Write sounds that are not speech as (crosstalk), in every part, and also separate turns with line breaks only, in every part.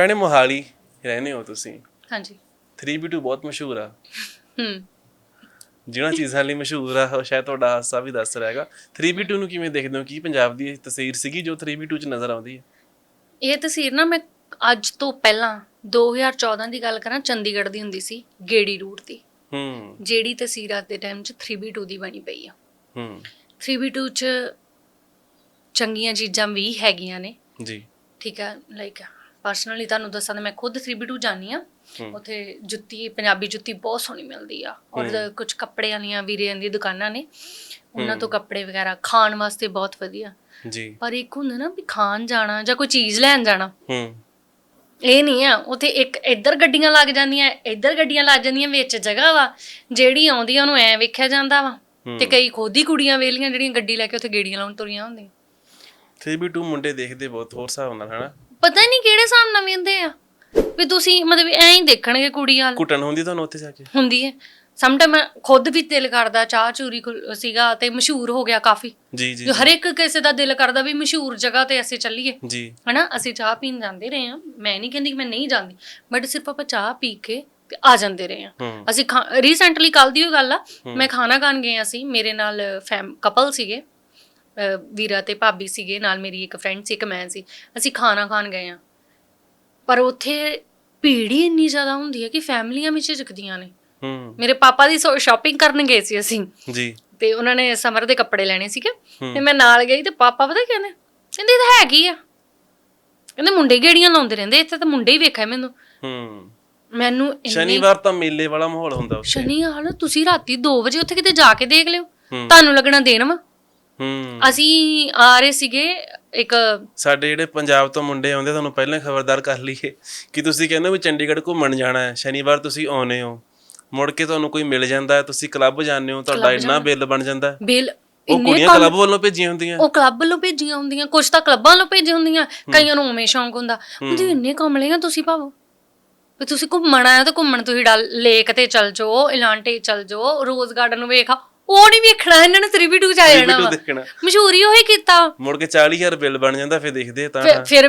ਭੈਣੇ ਮੋਹਾਲੀ ਰਹਿੰਦੇ ਹੋ ਤੁਸੀਂ?
ਹਾਂਜੀ।
3B2 ਬਹੁਤ ਮਸ਼ਹੂਰ ਆ।
ਹੂੰ।
ਜਿਹਨਾਂ ਚੀਜ਼ਾਂ ਲਈ ਮਸ਼ਹੂਰ ਆ ਉਹ ਸ਼ਾਇਦ ਤੁਹਾਡਾ ਹਾਸਾ ਵੀ ਦੱਸ ਰਿਹਾ ਹੈਗਾ। 3B2 ਨੂੰ ਕਿਵੇਂ ਦੇਖਦੇ ਹੋ? ਕੀ ਪੰਜਾਬ ਦੀ ਤਸਵੀਰ ਸੀਗੀ ਜੋ 3B2 ਚ ਨਜ਼ਰ ਆਉਂਦੀ ਹੈ?
ਇਹ ਤਸਵੀਰ ਨਾ ਮੈਂ ਅੱਜ ਤੋਂ ਪਹਿਲਾਂ 2014 ਦੀ ਗੱਲ ਕਰਾਂ ਚੰਡੀਗੜ੍ਹ ਦੀ ਹੁੰਦੀ ਸੀ ਗੇੜੀ ਰੂਟ ਦੀ।
ਹੂੰ।
ਜਿਹੜੀ ਤਸਵੀਰ ਅੱਜ ਦੇ ਟਾਈਮ 'ਚ 3B2 ਦੀ ਬਣੀ ਪਈ ਆ।
ਹੂੰ।
3B2 'ਚ ਚੰਗੀਆਂ ਚੀਜ਼ਾਂ ਵੀ ਹੈਗੀਆਂ ਨੇ।
ਜੀ।
ਠੀਕ ਹੈ ਲਾਈਕ ਪਰਸਨਲੀ ਤੁਹਾਨੂੰ ਦੱਸਾਂ ਤਾਂ ਮੈਂ ਖੁਦ 3B2 ਜਾਣੀ ਆ। ਉੱਥੇ ਜੁੱਤੀ ਪੰਜਾਬੀ ਜੁੱਤੀ ਬਹੁਤ ਸੋਹਣੀ ਮਿਲਦੀ ਆ। ਔਰ ਕੁਝ ਕੱਪੜੇ ਵਾਲੀਆਂ ਵੀਰਿਆਂ ਦੀਆਂ ਦੁਕਾਨਾਂ ਨੇ। ਉਹਨਾਂ ਤੋਂ ਕੱਪੜੇ ਵਗੈਰਾ ਖਾਣ ਵਾਸਤੇ ਬਹੁਤ ਵਧੀਆ।
ਜੀ।
ਪਰ ਇੱਕ ਹੁੰਦਾ ਨਾ ਵੀ ਖਾਣ ਜਾਣਾ ਜਾਂ ਕੋਈ ਚੀਜ਼ ਲੈਣ ਜਾਣਾ।
ਹੂੰ।
ਇਹ ਨਹੀਂ ਆ ਉੱਥੇ ਇੱਕ ਇੱਧਰ ਗੱਡੀਆਂ ਲੱਗ ਜਾਂਦੀਆਂ ਇੱਧਰ ਗੱਡੀਆਂ ਲੱਗ ਜਾਂਦੀਆਂ ਵਿੱਚ ਜਗ੍ਹਾ ਵਾ ਜਿਹੜੀ ਆਉਂਦੀ ਆ ਉਹਨੂੰ ਐ ਵੇਖਿਆ ਜਾਂਦਾ ਵਾ। ਤੇ ਕਈ ਖੁਦ ਕੁੜੀਆਂ ਵੇਲੀਆਂ ਜਿਹੜੀਆਂ ਗੱਡੀ ਲੈ ਕੇ ਉੱਥੇ ਗੇੜੀਆਂ ਲਾਉਣ ਤੁਰੀਆਂ ਹੁੰਦੀਆਂ।
3B2 ਮੁੰਡੇ ਦੇਖਦੇ ਬਹੁਤ ਹੋਰ ਹਿਸਾਬ ਨਾਲ ਹਨਾ?
ਪਤਾ ਨਹੀਂ ਕਿਹੜੇ ਹਿਸਾਬ ਨਾਲ ਵੇਂਦੇ ਆ। ਵੀ ਤੁਸੀਂ ਮਤਲਬ ਐਂ ਹੀ ਦੇਖਣਗੇ ਕੁੜੀ ਵਾਲ।
ਘੁੱਟਣ ਹੁੰਦੀ ਤੁਹਾਨੂੰ ਉੱਥੇ ਜਾ ਕੇ?
ਹੁੰਦੀ ਹੈ ਸਮਟਾਈਮ ਖੁਦ ਵੀ ਦਿਲ ਕਰਦਾ ਚਾਹ ਚੂਰੀ ਸੀਗਾ ਤੇ ਮਸ਼ਹੂਰ ਹੋ ਗਿਆ ਕਾਫੀ।
ਜੀ ਜੀ
ਜੋ ਹਰ ਇੱਕ ਕਿਸੇ ਦਾ ਦਿਲ ਕਰਦਾ ਵੀ ਮਸ਼ਹੂਰ ਜਗ੍ਹਾ ਤੇ ਅਸੀਂ ਚੱਲੀਏ।
ਜੀ।
ਹਨਾ? ਅਸੀਂ ਚਾਹ ਪੀਣ ਜਾਂਦੇ ਰਹੇ ਹਾਂ। ਮੈਂ ਨਹੀਂ ਕਹਿੰਦੀ ਕਿ ਮੈਂ ਨਹੀਂ ਜਾਂਦੀ। ਬਟ ਸਿਰਫ ਆਪਾਂ ਚਾਹ ਪੀ ਕੇ ਤੇ ਆ ਜਾਂਦੇ ਰਹੇ ਹਾਂ।
ਹੂੰ।
ਅਸੀਂ ਰੀਸੈਂਟਲੀ ਕੱਲ ਦੀ ਉਹ ਗੱਲ ਆ। ਮੈਂ ਖਾਣਾ ਖਾਣ ਗਏ ਅਸੀਂ। ਮੇਰੇ ਨਾਲ ਫੈਮ ਕਪਲ ਸੀਗੇ। ਅਹ ਵੀਰਾ ਤੇ ਭਾਬੀ ਸੀਗੇ ਨਾਲ ਮੇਰੀ ਇੱਕ ਫਰੈਂਡ ਸੀ ਇੱਕ ਮੈਂ ਸੀ। ਅਸੀਂ ਖਾਣਾ ਖਾਣ ਗਏ ਆ ਪਰ ਉੱਥੇ ਭੀੜ ਹੀ ਇੰਨੀ ਜ਼ਿਆਦਾ ਹੁੰਦੀ ਹੈ ਕਿ ਫੈਮਲੀਆਂ ਵਿੱਚ ਝਿਜਕਦੀਆਂ ਨੇ।
ਹੂੰ।
ਮੇਰੇ ਪਾਪਾ ਦੀ ਸ਼ਾਪਿੰਗ ਕਰਨ ਗਏ ਸੀ ਅਸੀਂ।
ਜੀ।
ਤੇ ਉਹਨਾਂ ਨੇ ਸਮਰ ਦੇ ਕੱਪੜੇ ਲੈਣੇ ਸੀਗੇ। ਤੇ ਮੈਂ ਨਾਲ ਗਈ ਤੇ ਪਾਪਾ ਪਤਾ ਕੀ ਕਹਿੰਦੇ? ਕਹਿੰਦੇ ਇਹ ਤਾਂ ਹੈ ਕੀ ਆ। ਕਹਿੰਦੇ ਮੁੰਡੇ ਗੇੜੀਆਂ ਲਾਉਂਦੇ ਰਹਿੰਦੇ ਇੱਥੇ ਤਾਂ ਮੁੰਡੇ ਹੀ ਵੇਖਿਆ ਮੈਨੂੰ।
ਹੂੰ।
ਮੈਨੂੰ ਇੰਨੀ
ਸ਼ਨੀਵਾਰ ਤਾਂ ਮੇਲੇ ਵਾਲਾ ਮਾਹੌਲ ਹੁੰਦਾ ਉੱਥੇ।
ਸ਼ਨੀ ਹਾਲ ਤੁਸੀਂ ਰਾਤੀ 2 ਵਜੇ ਉੱਥੇ ਕਿਤੇ ਜਾ ਕੇ ਦੇਖ ਲਿਓ।
ਹੂੰ।
ਤੁਹਾਨੂੰ ਲੱਗਣਾ ਦੇਣ ਵਾ।
ਹੂੰ।
ਅਸੀਂ ਆ ਰਹੇ ਸੀਗੇ ਇੱਕ
ਸਾਡੇ ਜਿਹੜੇ ਪੰਜਾਬ ਤੋਂ ਮੁੰਡੇ ਆਉਂਦੇ ਤੁਹਾਨੂੰ ਪਹਿਲਾਂ ਹੀ ਖਬਰਦਾਰ ਕਰ ਲਈਏ ਕਿ ਤੁਸੀਂ ਕਹਿੰਦੇ ਵੀ ਚੰਡੀਗੜ੍ਹ ਘੁੰਮਣ ਜਾਣਾ ਹੈ ਸ਼ਨੀਵਾਰ ਤੁਸੀਂ ਆਉਨੇ ਹੋ। ਮੁੜ ਕੇ ਤੁਹਾਨੂੰ ਕੋਈ ਮਿਲ ਜਾਂਦਾ ਹੈ ਤੁਸੀਂ ਕਲੱਬ ਜਾਂਦੇ ਹੋ ਤੁਹਾਡਾ ਇੰਨਾ ਬਿੱਲ ਬਣ ਜਾਂਦਾ।
ਬਿੱਲ
ਉਹ ਕੁੜੀਆਂ ਕਲੱਬ ਵੱਲੋਂ ਭੇਜੀਆਂ ਹੁੰਦੀਆਂ।
ਉਹ ਕਲੱਬ ਵੱਲੋਂ ਭੇਜੀਆਂ ਹੁੰਦੀਆਂ ਕੁਝ ਤਾਂ ਕਲੱਬਾਂ ਵੱਲੋਂ ਭੇਜੀਆਂ ਹੁੰਦੀਆਂ ਕਈਆਂ ਨੂੰ ਉਵੇਂ ਸ਼ੌਂਕ ਹੁੰਦਾ। ਹੁੰਦੀ ਇੰਨੇ ਕਮਲੇ ਆ ਤੁਸੀਂ ਭਾਵੋ। ਵੀ ਤੁਸੀਂ ਘੁੰਮਣ ਹੋ ਤਾਂ ਘੁੰਮਣ ਤੁਸੀਂ ਡਲ ਲੇਕ ਤੇ ਚੱਲ ਜਾਓ ਇਲਾਂਟੇ ਚੱਲ ਜਾਓ ਰੋਜ਼ ਗਾਰਡਨ ਵੇਖਾ ਉਹ ਨਹੀਂ ਵੇਖਣਾ ਇਹਨਾਂ ਨੇ 3v2 ਚ ਆ ਜਾਣਾ
ਵੀਡੀਓ
ਵਾ।
ਦੇਖਣਾ।
ਮਸ਼ਹੂਰੀ ਉਹੀ ਕੀਤਾ।
ਮੁੜ ਕੇ 40000 ਬਿੱਲ ਬਣ ਜਾਂਦਾ ਫਿਰ ਦੇਖਦੇ ਤਾਂ।
ਫਿਰ- ਫਿਰ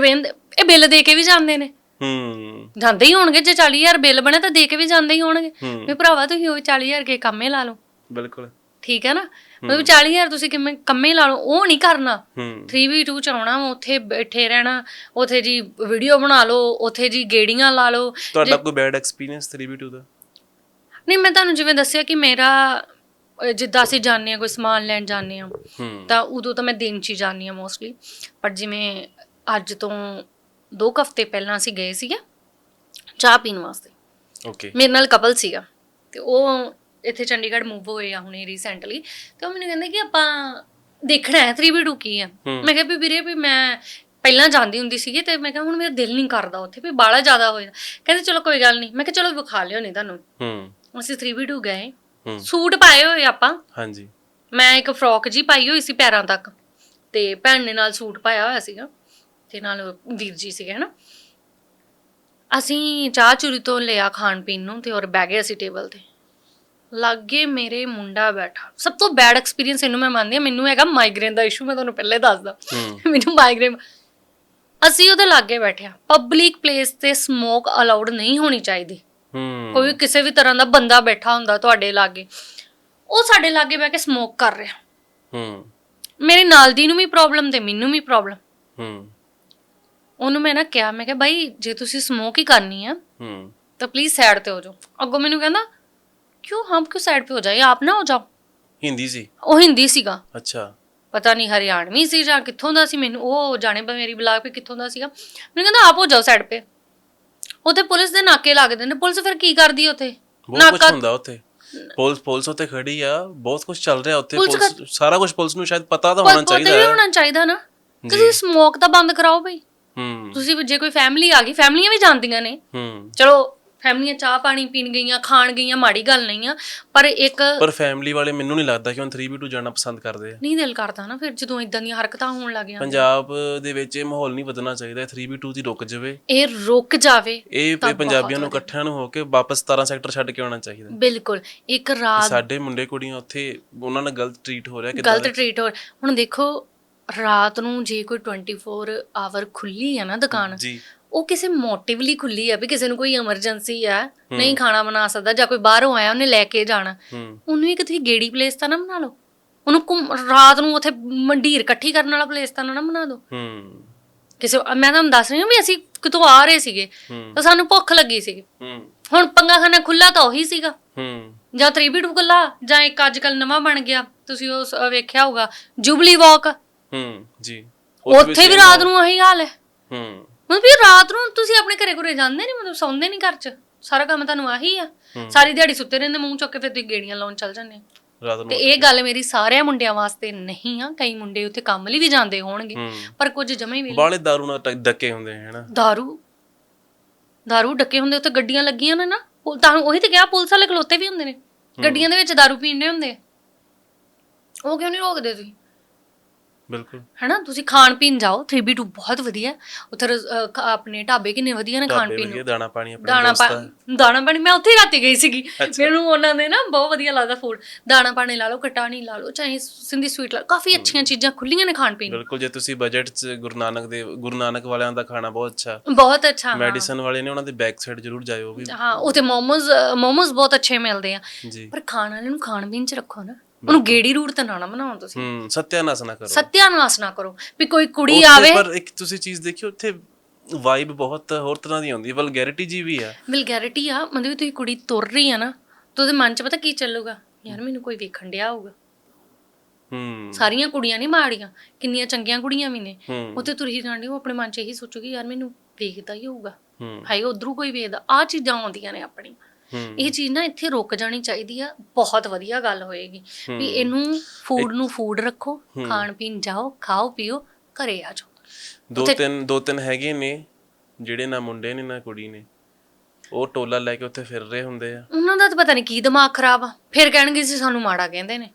ਇਹ ਬਿੱਲ ਦੇ ਕੇ ਵੀ ਜਾਂਦੇ ਨੇ।
ਹੂੰ।
ਜਾਂਦੇ ਹੀ ਹੋਣਗੇ ਜੇ 40000 ਬਿੱਲ ਬਣਿਆ ਤਾਂ ਦੇ ਕੇ ਵੀ ਜਾਂਦੇ ਹੀ ਹੋਣਗੇ।
ਹੂੰ।
ਵੀ ਭਰਾਵਾ ਤੁਸੀਂ ਉਹ 40000 ਕੇ ਕੰਮੇ ਲਾ ਲਓ।
ਬਿਲਕੁਲ।
ਠੀਕ ਹੈ ਨਾ? ਮਤਲਬ 40000 ਤੁਸੀਂ ਕਿਵੇਂ ਕੰਮੇ ਲਾ ਲਓ ਉਹ ਨਹੀਂ ਕਰਨਾ।
ਹੂੰ।
3v2 ਚ ਆਉਣਾ ਵਾ, ਉੱਥੇ ਬੈਠੇ ਰਹਿਣਾ ਉੱਥੇ ਜੀ ਵੀਡੀਓ ਬਣਾ ਲਓ ਉੱਥੇ ਜੀ ਗੇੜੀਆਂ ਲਾ ਲਓ।
ਤੁਹਾਡਾ ਕੋਈ ਬੈਡ ਐਕਸਪੀਰੀਅੰਸ 3v2 ਦਾ?
ਨਹੀਂ ਮੈਂ ਤੁਹਾਨੂੰ ਜਿਵੇਂ ਦੱਸਿਆ ਕਿ ਮੇਰਾ ਅਹ, ਜਿੱਦਾਂ ਅਸੀਂ ਜਾਂਦੇ ਆ ਕੋਈ ਸਮਾਨ ਲੈਣ ਜਾਂਦੇ ਆ
ਹੂੰ।
ਤਾਂ ਉਦੋਂ ਤਾਂ ਮੈਂ ਦਿਨ ਚ ਹੀ ਜਾਂਦੀ ਆ ਮੋਸਟਲੀ ਪਰ ਜਿਵੇਂ ਅੱਜ ਤੋਂ ਦੋ ਕੁ ਹਫ਼ਤੇ ਪਹਿਲਾਂ ਅਸੀਂ ਗਏ ਸੀਗੇ ਚਾਹ ਪੀਣ ਵਾਸਤੇ।
ਓਕੇ
ਮੇਰੇ ਨਾਲ ਕਪਲ ਸੀਗਾ ਤੇ ਉਹ ਇੱਥੇ ਚੰਡੀਗੜ੍ਹ ਮੂਵ ਹੋਏ ਆ ਹੁਣੇ ਰੀਸੈਂਟਲੀ ਤੇ ਉਹ ਮੈਨੂੰ ਕਹਿੰਦੇ ਕਿ ਆਪਾਂ ਦੇਖਣਾ ਹੈ 3v2 ਕੀ ਆ
ਹੂੰ।
ਮੈਂ ਕਿਹਾ ਵੀ ਵੀਰੇ ਵੀ ਮੈਂ ਪਹਿਲਾਂ ਜਾਂਦੀ ਹੁੰਦੀ ਸੀਗੀ ਤੇ ਮੈਂ ਕਿਹਾ ਹੁਣ ਮੇਰਾ ਦਿਲ ਨਹੀਂ ਕਰਦਾ ਉੱਥੇ ਵੀ ਬਾਲਾ ਜ਼ਿਆਦਾ ਹੋਇਆ। ਕਹਿੰਦੇ ਚਲੋ ਕੋਈ ਗੱਲ ਨਹੀਂ ਮੈਂ ਕਿਹਾ ਚਲੋ ਵਿਖਾ ਲਿਓ ਨਹੀਂ ਤੁਹਾਨੂੰ
ਹੂੰ।
ਅਸੀਂ 3v2 ਗਏ।
ਹੂੰ।
ਸੂਟ ਪਾਏ ਹੋਏ ਆਪਾਂ।
ਹਾਂਜੀ।
ਮੈਂ ਇੱਕ ਫਰੋਕ ਜੀ ਪਾਈ ਹੋਈ ਸੀ ਪੈਰਾਂ ਤੱਕ। ਤੇ ਭੈਣ ਨੇ ਨਾਲ ਸੂਟ ਪਾਇਆ ਹੋਇਆ ਸੀਗਾ। ਤੇ ਨਾਲ ਵੀਰ ਜੀ ਸੀਗੇ ਹਨਾ। ਅਸੀਂ ਚਾਹ ਚੂਰੀ ਤੋਂ ਲਿਆ ਖਾਣ ਪੀਣ ਨੂੰ ਤੇ ਔਰ ਬਹਿ ਗਏ ਅਸੀਂ ਟੇਬਲ ਤੇ। ਲੱਗੇ ਮੇਰੇ ਮੁੰਡਾ ਬੈਠਾ। ਸਭ ਤੋਂ ਬੈਡ ਐਕਸਪੀਰੀਅੰਸ ਇਹਨੂੰ ਮੈਂ ਮੰਨਦੀ ਹਾਂ। ਮੈਨੂੰ ਹੈਗਾ ਮਾਈਗ੍ਰੇਨ ਦਾ ਇਸ਼ੂ ਮੈਂ ਤੁਹਾਨੂੰ ਪਹਿਲੇ ਦੱਸਦਾ। ਮੈਨੂੰ ਮਾਈਗ੍ਰੇਨ ਅਸੀਂ ਉਹਦੇ ਲਾਗੇ ਬੈਠਿਆ ਪਬਲਿਕ ਪਲੇਸ ਤੇ ਸਮੋਕ ਅਲਾਉਡ ਨਹੀਂ ਹੋਣੀ ਚਾਹੀਦੀ।
ਹੂੰ।
ਕੋਈ ਕਿਸੇ ਵੀ ਤਰ੍ਹਾਂ ਦਾ ਬੰਦਾ ਬੈਠਾ ਹੁੰਦਾ ਤੁਹਾਡੇ ਲਾਗੇ ਉਹ ਸਾਡੇ ਲਾਗੇ ਬਹਿ ਕੇ ਸਮੋਕ ਕਰ ਰਿਹਾ।
ਹੂੰ।
ਮੇਰੇ ਨਾਲ ਦੀ ਨੂੰ ਵੀ ਪ੍ਰੋਬਲਮ ਤੇ ਮੈਨੂੰ ਵੀ ਪ੍ਰੋਬਲਮ
ਹੂੰ।
ਉਹਨੂੰ ਮੈਂ ਨਾ ਕਿਹਾ ਮੈਂ ਕਿਹਾ ਬਾਈ ਜੇ ਤੁਸੀਂ ਸਮੋਕ ਹੀ ਕਰਨੀ ਆ
ਹੂੰ।
ਤਾਂ ਪਲੀਜ਼ ਸਾਈਡ ਤੇ ਹੋ ਜਾਓ। ਅੱਗੋਂ ਮੈਨੂੰ ਕਹਿੰਦਾ ਕਿਉਂ ਹਮ ਕਿਉਂ ਸਾਈਡ ਤੇ ਹੋ ਜਾਈਏ ਆਪ ਨਾ ਹੋ ਜਾਓ।
ਹਿੰਦੀ ਸੀ?
ਉਹ ਹਿੰਦੀ ਸੀਗਾ।
ਅੱਛਾ।
ਪਤਾ ਨਹੀਂ ਹਰਿਆਣਵੀ ਸੀ ਜਾਂ ਕਿੱਥੋਂ ਦਾ ਸੀ ਮੈਨੂੰ ਉਹ ਜਾਣੇ ਬਾ ਮੇਰੀ ਬਲਾਕ ਵੀ ਕਿੱਥੋਂ ਦਾ ਸੀਗਾ। ਮੈਨੂੰ ਕਹਿੰਦਾ ਆਪ ਹੋ ਜਾਓ ਸਾਈਡ ਤੇ। ਉੱਥੇ ਪੁਲਿਸ ਦੇ ਨਾਕੇ ਲੱਗਦੇ ਨੇ। ਪੁਲਿਸ ਫਿਰ ਕੀ ਕਰਦੀ ਉੱਥੇ?
ਬਹੁਤ ਕੁਝ ਹੁੰਦਾ ਉੱਥੇ। ਪੁਲਿਸ ਪੁਲਿਸ ਉੱਤੇ ਖੜੀ ਆ ਬਹੁਤ ਕੁਝ ਚੱਲ ਰਿਹਾ ਉੱਥੇ।
ਪੁਲਿਸ
ਪੁਲਿਸ ਸਾਰਾ ਕੁਝ ਪੁਲਿਸ ਨੂੰ ਸ਼ਾਇਦ ਪਤਾ ਤਾਂ ਹੋਣਾ
ਪਤਾ
ਚਾਹੀਦਾ
ਹੀ
ਹੈ।
ਹੋਣਾ ਚਾਹੀਦਾ ਨਾ। ਕਿ ਤੁਸੀਂ ਸਮੋਕ ਤਾਂ ਬੰਦ ਕਰਾਓ ਬਈ।
ਹੂੰ।
ਤੁਸੀਂ ਜੇ ਕੋਈ ਫੈਮਿਲੀ ਆ ਗਈ ਫੈਮਲੀਆਂ ਵੀ ਜਾਂਦੀਆਂ ਨੇ।
ਹੂੰ।
ਚਲੋ ਫੈਮਲੀਆਂ ਚਾਹ ਪਾਣੀ ਪੀਣ ਗਈਆਂ ਖਾਣ ਗਈਆਂ ਮਾੜੀ ਗੱਲ ਨਹੀਂ ਆ ਪਰ ਇੱਕ
ਪਰ ਫੈਮਿਲੀ ਵਾਲੇ ਮੈਨੂੰ ਨਹੀਂ ਲੱਗਦਾ ਕਿ ਹੁਣ 3v2 ਜਾਣਾ ਪਸੰਦ ਕਰਦੇ ਆ।
ਨਹੀਂ ਦਿਲ ਕਰਦਾ ਨਾ ਫਿਰ ਜਦੋਂ ਇਦਾਂ ਦੀਆਂ ਹਰਕਤਾਂ ਹੋਣ ਲੱਗ ਜਾਂਦੀਆਂ
ਪੰਜਾਬ ਦੇ ਵਿੱਚ ਇਹ ਮਾਹੌਲ ਨਹੀਂ ਬਦਲਣਾ ਚਾਹੀਦਾ 3v2 ਦੀ ਰੁਕ ਜਾਵੇ।
ਇਹ ਰੁਕ ਜਾਵੇ
ਇਹ ਪੰਜਾਬੀਆਂ ਨੂੰ ਇਕੱਠਿਆਂ ਨੂੰ ਹੋ ਕੇ ਵਾਪਸ 17 ਸੈਕਟਰ ਛੱਡ ਕੇ ਆਉਣਾ ਚਾਹੀਦਾ।
ਬਿਲਕੁਲ ਇੱਕ ਰਾਤ
ਸਾਡੇ ਮੁੰਡੇ ਕੁੜੀਆਂ ਉੱਥੇ ਉਹਨਾਂ ਨਾਲ ਗਲਤ ਟਰੀਟ ਹੋ ਰਿਹਾ ਕਿਦਾਂ
ਗਲਤ ਟ੍ਰੀਟ ਹੋ ਹੁਣ ਦੇਖੋ ਰਾਤ ਨੂੰ ਜੇ ਕੋਈ 24 ਆਵਰ ਖੁੱਲੀ ਆ ਨਾ ਦੁਕਾਨ
ਜੀ।
ਉਹ ਕਿਸੇ ਮੋਟਿਵ ਲਈ ਖੁੱਲੀ ਆ ਵੀ ਕਿਸੇ ਨੂੰ ਕੋਈ ਐਮਰਜੈਂਸੀ ਆ ਨਹੀਂ ਖਾਣਾ ਬਣਾ ਸਕਦਾ ਜਾਂ ਕੋਈ ਬਾਹਰੋਂ ਆਇਆ ਉਹਨੇ ਲੈ ਕੇ ਜਾਣਾ। ਉਹਨੂੰ ਇੱਕ ਤੁਸੀਂ ਗੇੜੀ ਪਲੇਸ ਤਾਂ ਨਾ ਬਣਾ ਲਓ। ਉਹਨੂੰ ਰਾਤ ਨੂੰ ਉੱਥੇ ਮੰਡੀਰ ਇਕੱਠੀ ਕਰਨ ਵਾਲਾ ਪਲੇਸ ਤਾਂ ਨਾ ਬਣਾ ਦਿਓ
ਹੂੰ।
ਕਿਸੇ ਮੈਂ ਤੁਹਾਨੂੰ ਦੱਸ ਰਹੀ ਹਾਂ ਵੀ ਅਸੀਂ ਕਿਤੋਂ ਆ ਰਹੇ ਸੀਗੇ ਤਾਂ ਸਾਨੂੰ ਭੁੱਖ ਲੱਗੀ ਸੀਗੀ
ਹੂੰ।
ਹੁਣ ਪੰਗਾ ਖਾਨਾ ਖੁੱਲਾ ਤਾਂ ਉਹੀ ਸੀਗਾ।
ਹੂੰ।
ਜਾਂ 3B2 ਖੁੱਲਾ ਜਾਂ ਇੱਕ ਅੱਜ ਕੱਲ ਨਵਾਂ ਬਣ ਗਿਆ। ਤੁਸੀਂ ਉਹ ਸ- ਵੇਖਿਆ ਹੋਊਗਾ ਜੁਬਲੀ ਵਾਕ।
ਹੂੰ ਜੀ।
ਉੱਥੇ ਵੀ ਰਾਤ ਨੂੰ ਆਹੀ ਹਾਲ ਹੈ।
ਹੂੰ।
ਮਤਲਬ ਵੀ ਰਾਤ ਨੂੰ ਤੁਸੀਂ ਆਪਣੇ ਘਰੇ ਘਰੇ ਜਾਂਦੇ ਨਹੀਂ ਮਤਲਬ ਸੌਂਦੇ ਨਹੀਂ ਘਰ 'ਚ। ਸਾਰਾ ਕੰਮ ਤੁਹਾਨੂੰ ਆਹੀ ਆ। ਸਾਰੀ ਦਿਹਾੜੀ ਸੁੱਤੇ ਰਹਿੰਦੇ ਮੂੰਹ ਚੁੱਕ ਕੇ ਫਿਰ ਤੁਸੀਂ ਗੇੜੀਆਂ ਲਾਉਣ ਚੱਲ ਜਾਂਦੇ ਆ।
ਰਾਤ
ਤੇ
ਨੂੰ
ਇਹ ਗੱਲ ਮੇਰੀ ਸਾਰਿਆਂ ਮੁੰਡਿਆਂ ਵਾਸਤੇ ਨਹੀਂ ਆ। ਕਈ ਮੁੰਡੇ ਉੱਥੇ ਕੰਮ ਲਈ ਵੀ ਜਾਂਦੇ ਹੋਣਗੇ
ਹੂੰ।
ਪਰ ਕੁਝ ਜਮੇ ਹੀ ਵੀ
ਬਾਲੇ ਦਾਰੂ ਨਾਲ ਟ- ਡੱਕੇ ਹੁੰਦੇ ਹੈ ਹਨਾ।
ਦਾਰੂ। ਦਾਰੂ ਡੱਕੇ ਹੁੰਦੇ ਉੱਥੇ ਗੱਡੀਆਂ ਲੱਗੀਆਂ ਨੇ ਨਾ। ਪੁਲ- ਤਾਂ ਉਹੀ ਤੇ ਕਿਹਾ ਪੁਲਿਸ ਵਾਲੇ ਖਲੋਤੇ ਵੀ ਹੁੰਦੇ ਨੇ। ਗੱਡੀਆਂ ਦੇ ਵਿੱਚ ਦਾਰੂ ਪੀਂਦੇ ਹੁੰਦੇ ਆ। ਉਹ ਕਿਉਂ ਨਹੀਂ ਰੋਕਦੇ ਤੁਸੀਂ?
ਬਿਲਕੁਲ।
ਹਨਾ? ਤੁਸੀਂ ਖਾਣ ਪੀਣ ਜਾਓ। 3B2 ਬਹੁਤ ਵਧੀਆ ਉੱਥੇ ਰਸ- ਅਹ, ਖ- ਆਪਣੇ ਢਾਬੇ ਕਿੰਨੇ ਵਧੀਆ ਨੇ ਖਾਣ ਪੀਣ ਨੂੰ।
ਦਾਣਾ ਪਾਣੀ ਆਪਣੇ
ਦਾਣਾ
ਦੋਸਤਾਂ
ਦਾਣਾ ਪਾਣੀ ਮੈਂ ਉੱਥੇ ਹੀ ਰਾਤੀ ਗਈ ਸੀਗੀ। ਮੈਨੂੰ ਉਹਨਾਂ ਦੇ ਨਾ ਬਹੁਤ ਵਧੀਆ ਲੱਗਦਾ ਫੂਡ ਦਾਣਾ ਪਾਣੀ ਲਾ ਲਓ ਕਟਾਣੀ ਲਾ ਲਓ ਚਾਹੇ ਸਿੰਧੀ ਸਵੀਟ ਲਾ ਲਓ। ਕਾਫੀ ਅੱਛੀਆਂ ਚੀਜ਼ਾਂ ਖੁੱਲੀਆਂ ਨੇ ਖਾਣ ਪੀਣ। ਨੂੰ।
ਬਿਲਕੁਲ ਜੇ ਤੁਸੀਂ ਬਜਟ 'ਚ ਗੁਰੂ ਨਾਨਕ ਦੇ ਗੁਰੂ ਨਾਨਕ ਵਾਲਿਆਂ ਦਾ ਖਾਣਾ ਬਹੁਤ ਅੱਛਾ।
ਬਹੁਤ ਅੱਛਾ ਹਾਂ।
ਮੈਡੀਸਨ ਵਾਲੇ ਨੇ ਉਹਨਾਂ ਦੇ ਬੈਕ ਸਾਈਡ ਜ਼ਰੂਰ ਜਾਇਓ ਉਹ ਵੀ।
ਹਾਂ ਉੱਥੇ ਮੋਮੋਜ਼ ਮੋਮੋਜ਼ ਬਹੁਤ ਅੱਛੇ ਮਿਲਦੇ ਆ।
ਜੀ।
ਪਰ ਖਾਣ ਵਾਲੇ ਨੂੰ ਖਾਣ ਪੀਣ ਚ ਰੱਖੋ ਨਾ। ਉਹਨੂੰ ਗੇੜੀ ਰੂਟ ਤੇ ਨਾ ਨਾ ਬਣਾਓ ਤੁਸੀਂ।
ਹੂੰ ਸਤਿਆਨਾਸ਼ ਨਾ ਕਰੋ।
ਸਤਿਆਨਾਸ਼ ਨਾ ਕਰੋ ਵੀ ਕੋਈ ਕੁੜੀ ਆਵੇ।
ਪਰ ਇੱਕ ਤੁਸੀਂ ਚੀਜ਼ ਦੇਖੀ ਉੱਥੇ ਵਾਈਬ ਬਹੁਤ ਹੋਰ ਤਰ੍ਹਾਂ ਦੀ ਆਉਂਦੀ ਹੈ ਵਲਗੈਰਿਟੀ ਜੀ ਵੀ ਆ।
ਵਲਗੈਰਿਟੀ ਆ ਮਤਲਬ ਤੁਸੀਂ ਕੁੜੀ ਤੁਰ ਰਹੀ ਆ ਨਾ ਤਾਂ ਉਹਦੇ ਮਨ ਚ ਪਤਾ ਕੀ ਚੱਲੂਗਾ? ਯਾਰ ਮੈਨੂੰ ਕੋਈ ਵੇਖਣ ਡਿਆ ਹੋਊਗਾ।
ਹੂੰ।
ਸਾਰੀਆਂ ਕੁੜੀਆਂ ਨਹੀਂ ਮਾੜੀਆਂ ਕਿੰਨੀਆਂ ਚੰਗੀਆਂ ਕੁੜੀਆਂ ਵੀ ਨੇ। ਉੱਥੇ ਤੁਰੀ ਜਾਂਦੀ ਉਹ ਆਪਣੇ ਮਨ ਚ ਇਹੀ ਸੋਚੂਗੀ ਯਾਰ ਮੈਨੂੰ ਵੇਖਦਾ ਹੀ ਹੋਊਗਾ।
ਹੂੰ।
ਹਾਏ ਉਧਰੋਂ ਕੋਈ ਵੇਖਦਾ। ਆ ਚੀਜ਼ਾਂ ਆਉਂਦੀਆਂ ਨੇ ਆਪਣੀ ਇਹ ਚੀਜ਼ ਨਾ ਇੱਥੇ ਰੁਕ ਜਾਣੀ ਚਾਹੀਦੀ ਆ ਬਹੁਤ ਵਧੀਆ ਗੱਲ ਹੋਏਗੀ। ਵੀ ਇਹਨੂੰ ਫੂਡ ਨੂੰ ਫੂਡ ਰੱਖੋ ਖਾਣ ਪੀਣ ਜਾਓ ਖਾਓ ਪੀਓ ਘਰੇ ਆ ਜਾਓ।
ਦੋ ਤਿੰਨ ਦੋ ਤਿੰਨ ਹੈਗੇ ਨੇ ਜਿਹੜੇ ਨਾ ਮੁੰਡੇ ਨੇ ਨਾ ਕੁੜੀ ਨੇ। ਉਹ ਟੋਲਾ ਲੈ ਕੇ ਉੱਥੇ ਫਿਰ ਰਹੇ ਹੁੰਦੇ ਆ।
ਉਹਨਾਂ ਦਾ ਤਾਂ ਪਤਾ ਨਹੀਂ ਕੀ ਦਿਮਾਗ ਖਰਾਬ ਆ। ਫਿਰ ਕਹਿਣਗੇ ਸੀ ਸਾਨੂੰ ਮਾੜਾ ਕਹਿੰਦੇ ਨੇ।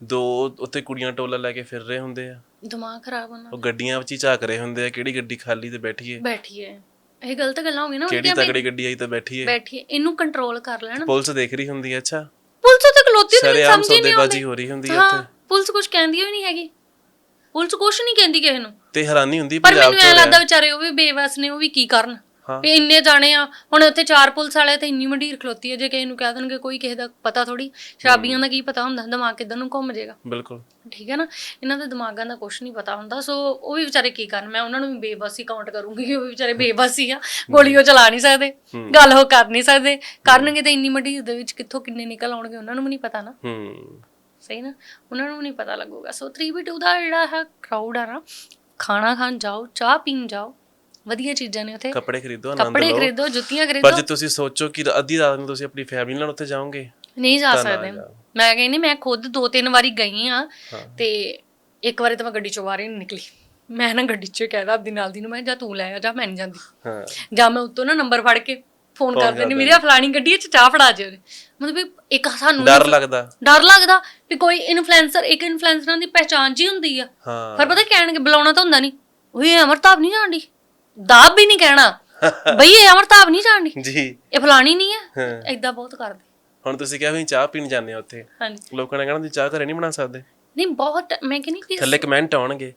ਦੋ ਉੱਥੇ ਕੁੜੀਆਂ ਟੋਲਾ ਲੈ ਕੇ ਫਿਰ ਰਹੇ ਹੁੰਦੇ ਆ।
ਦਿਮਾਗ ਖਰਾਬ ਉਹਨਾਂ
ਉਹ ਗੱਡੀਆਂ ਵਿੱਚ ਹੀ ਝਾਕ ਰਹੇ ਹੁੰਦੇ ਆ ਕਿਹੜੀ ਗੱਡੀ ਖਾਲੀ ਤੇ ਬੈਠੀਏ।
ਬੈਠੀਏ। ਇਹ ਗਲਤ ਗੱਲਾਂ ਹੋ ਗਈਆਂ ਨਾ
ਕਿਹੜੀ ਤਗੜੀ ਗੱਡੀ ਆਈ ਤਾਂ ਬੈਠੀਏ?
ਬੈਠੀਏ ਇਹਨੂੰ ਕੰਟਰੋਲ ਕਰ ਲੈਣ।
ਪੁਲਿਸ ਦੇਖ ਰਹੀ ਹੁੰਦੀ ਹੈ ਅੱਛਾ।
ਪੁਲਿਸ ਤੇ ਖਲੋਤੀ
ਸਰੇਆਮ
ਸਮਝ ਹੀ ਨਹੀਂ
ਸੌਦੇਬਾਜ਼ੀ ਹੋ ਰਹੀ ਹੁੰਦੀ ਹੈ
ਹਾਂ
ਉੱਥੇ।
ਪੁਲਿਸ ਕੁਝ ਕਹਿੰਦੀ ਹੋਈ ਨਹੀਂ ਹੈਗੀ। ਪੁਲਿਸ ਕੁਝ ਨਹੀਂ ਕਹਿੰਦੀ ਕਿਸੇ ਨੂੰ।
ਤੇ ਹੈਰਾਨੀ ਹੁੰਦੀ
ਪਰ
ਪੰਜਾਬ
ਮੈਨੂੰ
ਤੋਂ
ਐ ਲੱਗਦਾ ਵਿਚਾਰੇ ਉਹ ਵੀ ਬੇਵਸ ਨੇ ਉਹ ਵੀ ਕੀ ਕਰਨ?
ਹਾਂ।
ਵੀ ਇੰਨੇ ਜਾਣੇ ਆ ਹੁਣ ਉੱਥੇ ਚਾਰ ਪੁਲਿਸ ਵਾਲੇ ਤੇ ਇੰਨੀ ਮੰਡੀਰ ਖਲੋਤੀ ਹੈ ਜੇ ਕਿਸੇ ਨੂੰ ਕਹਿ ਦੇਣਗੇ ਕੋਈ ਕਿਸੇ ਦਾ ਪਤਾ ਥੋੜੀ ਸ਼ਰਾਬੀਆਂ ਦਾ ਕੀ ਪਤਾ ਹੁੰਦਾ ਦਿਮਾਗ ਕਿੱਧਰ ਨੂੰ ਘੁੰਮ ਜਾਏਗਾ।
ਬਿਲਕੁਲ।
ਠੀਕ ਹੈ ਨਾ? ਇਹਨਾਂ ਦੇ ਦਿਮਾਗਾਂ ਦਾ ਕੁਝ ਨਹੀਂ ਪਤਾ ਹੁੰਦਾ ਸੋ ਉਹ ਵੀ ਵਿਚਾਰੇ ਕੀ ਕਰਨ ਮੈਂ ਉਹਨਾਂ ਨੂੰ ਵੀ ਬੇਬਸੀ ਕਾਊਂਟ ਕਰੂੰਗੀ ਕਿ ਉਹ ਵੀ ਵਿਚਾਰੇ ਬੇਬਸੀ ਆ ਗੋਲੀ ਉਹ ਚਲਾ ਨਹੀਂ ਸਕਦੇ ਗੱਲ ਉਹ ਕਰ ਨਹੀਂ ਸਕਦੇ ਕਰਨਗੇ ਤੇ ਇੰਨੀ ਮੰਡੀਰ ਦੇ ਵਿੱਚ ਕਿੱਥੋਂ ਕਿੰਨੇ ਨਿਕਲ ਆਉਣਗੇ ਉਹਨਾਂ ਨੂੰ ਵੀ ਨਹੀਂ ਪਤਾ ਨਾ।
ਹੂੰ।
ਸਹੀ ਨਾ? ਉਹਨਾਂ ਨੂੰ ਨਹੀਂ ਪਤਾ ਲੱਗੂਗਾ। ਸੋ 3v2 ਦਾ ਜਿਹੜਾ ਹੈ ਕਰਾਊਡ ਆ ਨਾ ਖਾਣਾ ਖਾਣ ਜਾਓ ਚਾਹ ਪੀਣ ਜਾਓ ਵਧੀਆ ਚੀਜ਼ਾਂ ਨੇ ਉੱਥੇ।
ਕੱਪੜੇ ਖਰੀਦੋ ਆਨੰਦ
ਕੱਪੜੇ
ਲਓ।
ਖਰੀਦੋ ਜੁੱਤੀਆਂ
ਪਰ
ਖਰੀਦੋ।
ਜੇ ਤੁਸੀਂ ਸੋਚੋ ਕਿ ਅੱਧੀ ਰਾਤ ਨੂੰ ਤੁਸੀਂ ਆਪਣੀ ਫੈਮਿਲੀ ਨਾਲ ਉੱਥੇ ਜਾਓਗੇ
ਨਹੀਂ ਜਾ ਸਕਦੇ। ਮੈਂ ਕਹਿੰਦੀ ਮੈਂ ਖੁਦ ਦੋ ਤਿੰਨ ਵਾਰੀ ਗਈ ਆ। ਤੇ ਇੱਕ ਵਾਰੀ ਤਾਂ ਮੈਂ ਗੱਡੀ ਚੋਂ ਬਾਹਰ ਹੀ ਨਿਕਲੀ। ਮੈਂ ਨਾ ਗੱਡੀ 'ਚ ਕਹਿਦਾ ਆਪਦੀ ਨਾਲ ਦੀ ਨੂੰ ਮੈਂ ਜਾਂ ਤੂੰ ਲੈ ਆ ਜਾਂ ਮੈਂ ਨਹੀਂ ਜਾਂਦੀ।
ਹਾਂ।
ਜਾਂ ਮੈਂ ਉੱਤੋਂ ਨਾ ਨੰਬਰ ਫੜ ਕੇ ਫੋਨ ਕਰ ਦਿੰਦੀ। ਮੇਰੀ ਫਲਾਣੀ ਗੱਡੀ 'ਚ ਚਾਹ ਫੜਾ ਜਿਓ ਮਤਲਬ ਇੱਕ ਸਾਨੂੰ
ਡਰ ਲੱਗਦਾ।
ਡਰ ਲੱਗਦਾ ਵੀ ਕੋਈ ਇਨਫਲੂਐਂਸਰ ਇੱਕ ਇਨਫਲੂਐਂਸਰਾਂ ਦੀ ਪਹਿਚਾਨ ਜੀ ਹੁੰਦੀ ਆ।
ਹਾਂ।
ਪਰ ਪਤਾ ਕਹਿਣਗੇ ਬੁਲਾਉਣਾ ਤਾਂ ਹੁੰਦਾ ਨਹੀਂ। ਓਏ ਅਮਰਤਾਬ ਨਹੀਂ ਜਾਣਦੀ। ਦਾਬ ਵੀ ਨਹੀਂ ਕਹਿਣਾ। (laughs) ਬਈ ਇਹ ਅਮਰਤਾਬ ਨਹੀਂ ਜਾਣਦੀ।
ਜੀ।
ਇਹ ਫਲਾਣੀ ਨਹੀਂ ਹੈ
ਹਾਂ।
ਐਦਾਂ ਬਹੁਤ ਕਰਦੇ।
ਹੁਣ ਤੁਸੀਂ ਕਿਹਾ ਵੀ ਚਾਹ ਪੀਣ ਜਾਂਦੇ ਆ ਉੱਥੇ।
ਹਾਂਜੀ।
ਲੋਕਾਂ ਨੇ ਕਹਿਣਾ ਤੁਸੀਂ ਚਾਹ ਘਰੇ ਨਹੀਂ ਬਣਾ ਸਕਦੇ?
ਨਹੀਂ ਬਹੁਤ ਮੈਂ ਕਹਿੰਦੀ ਕਿ
ਥੱਲੇ ਕਮੈਂਟ ਆਉਣਗੇ।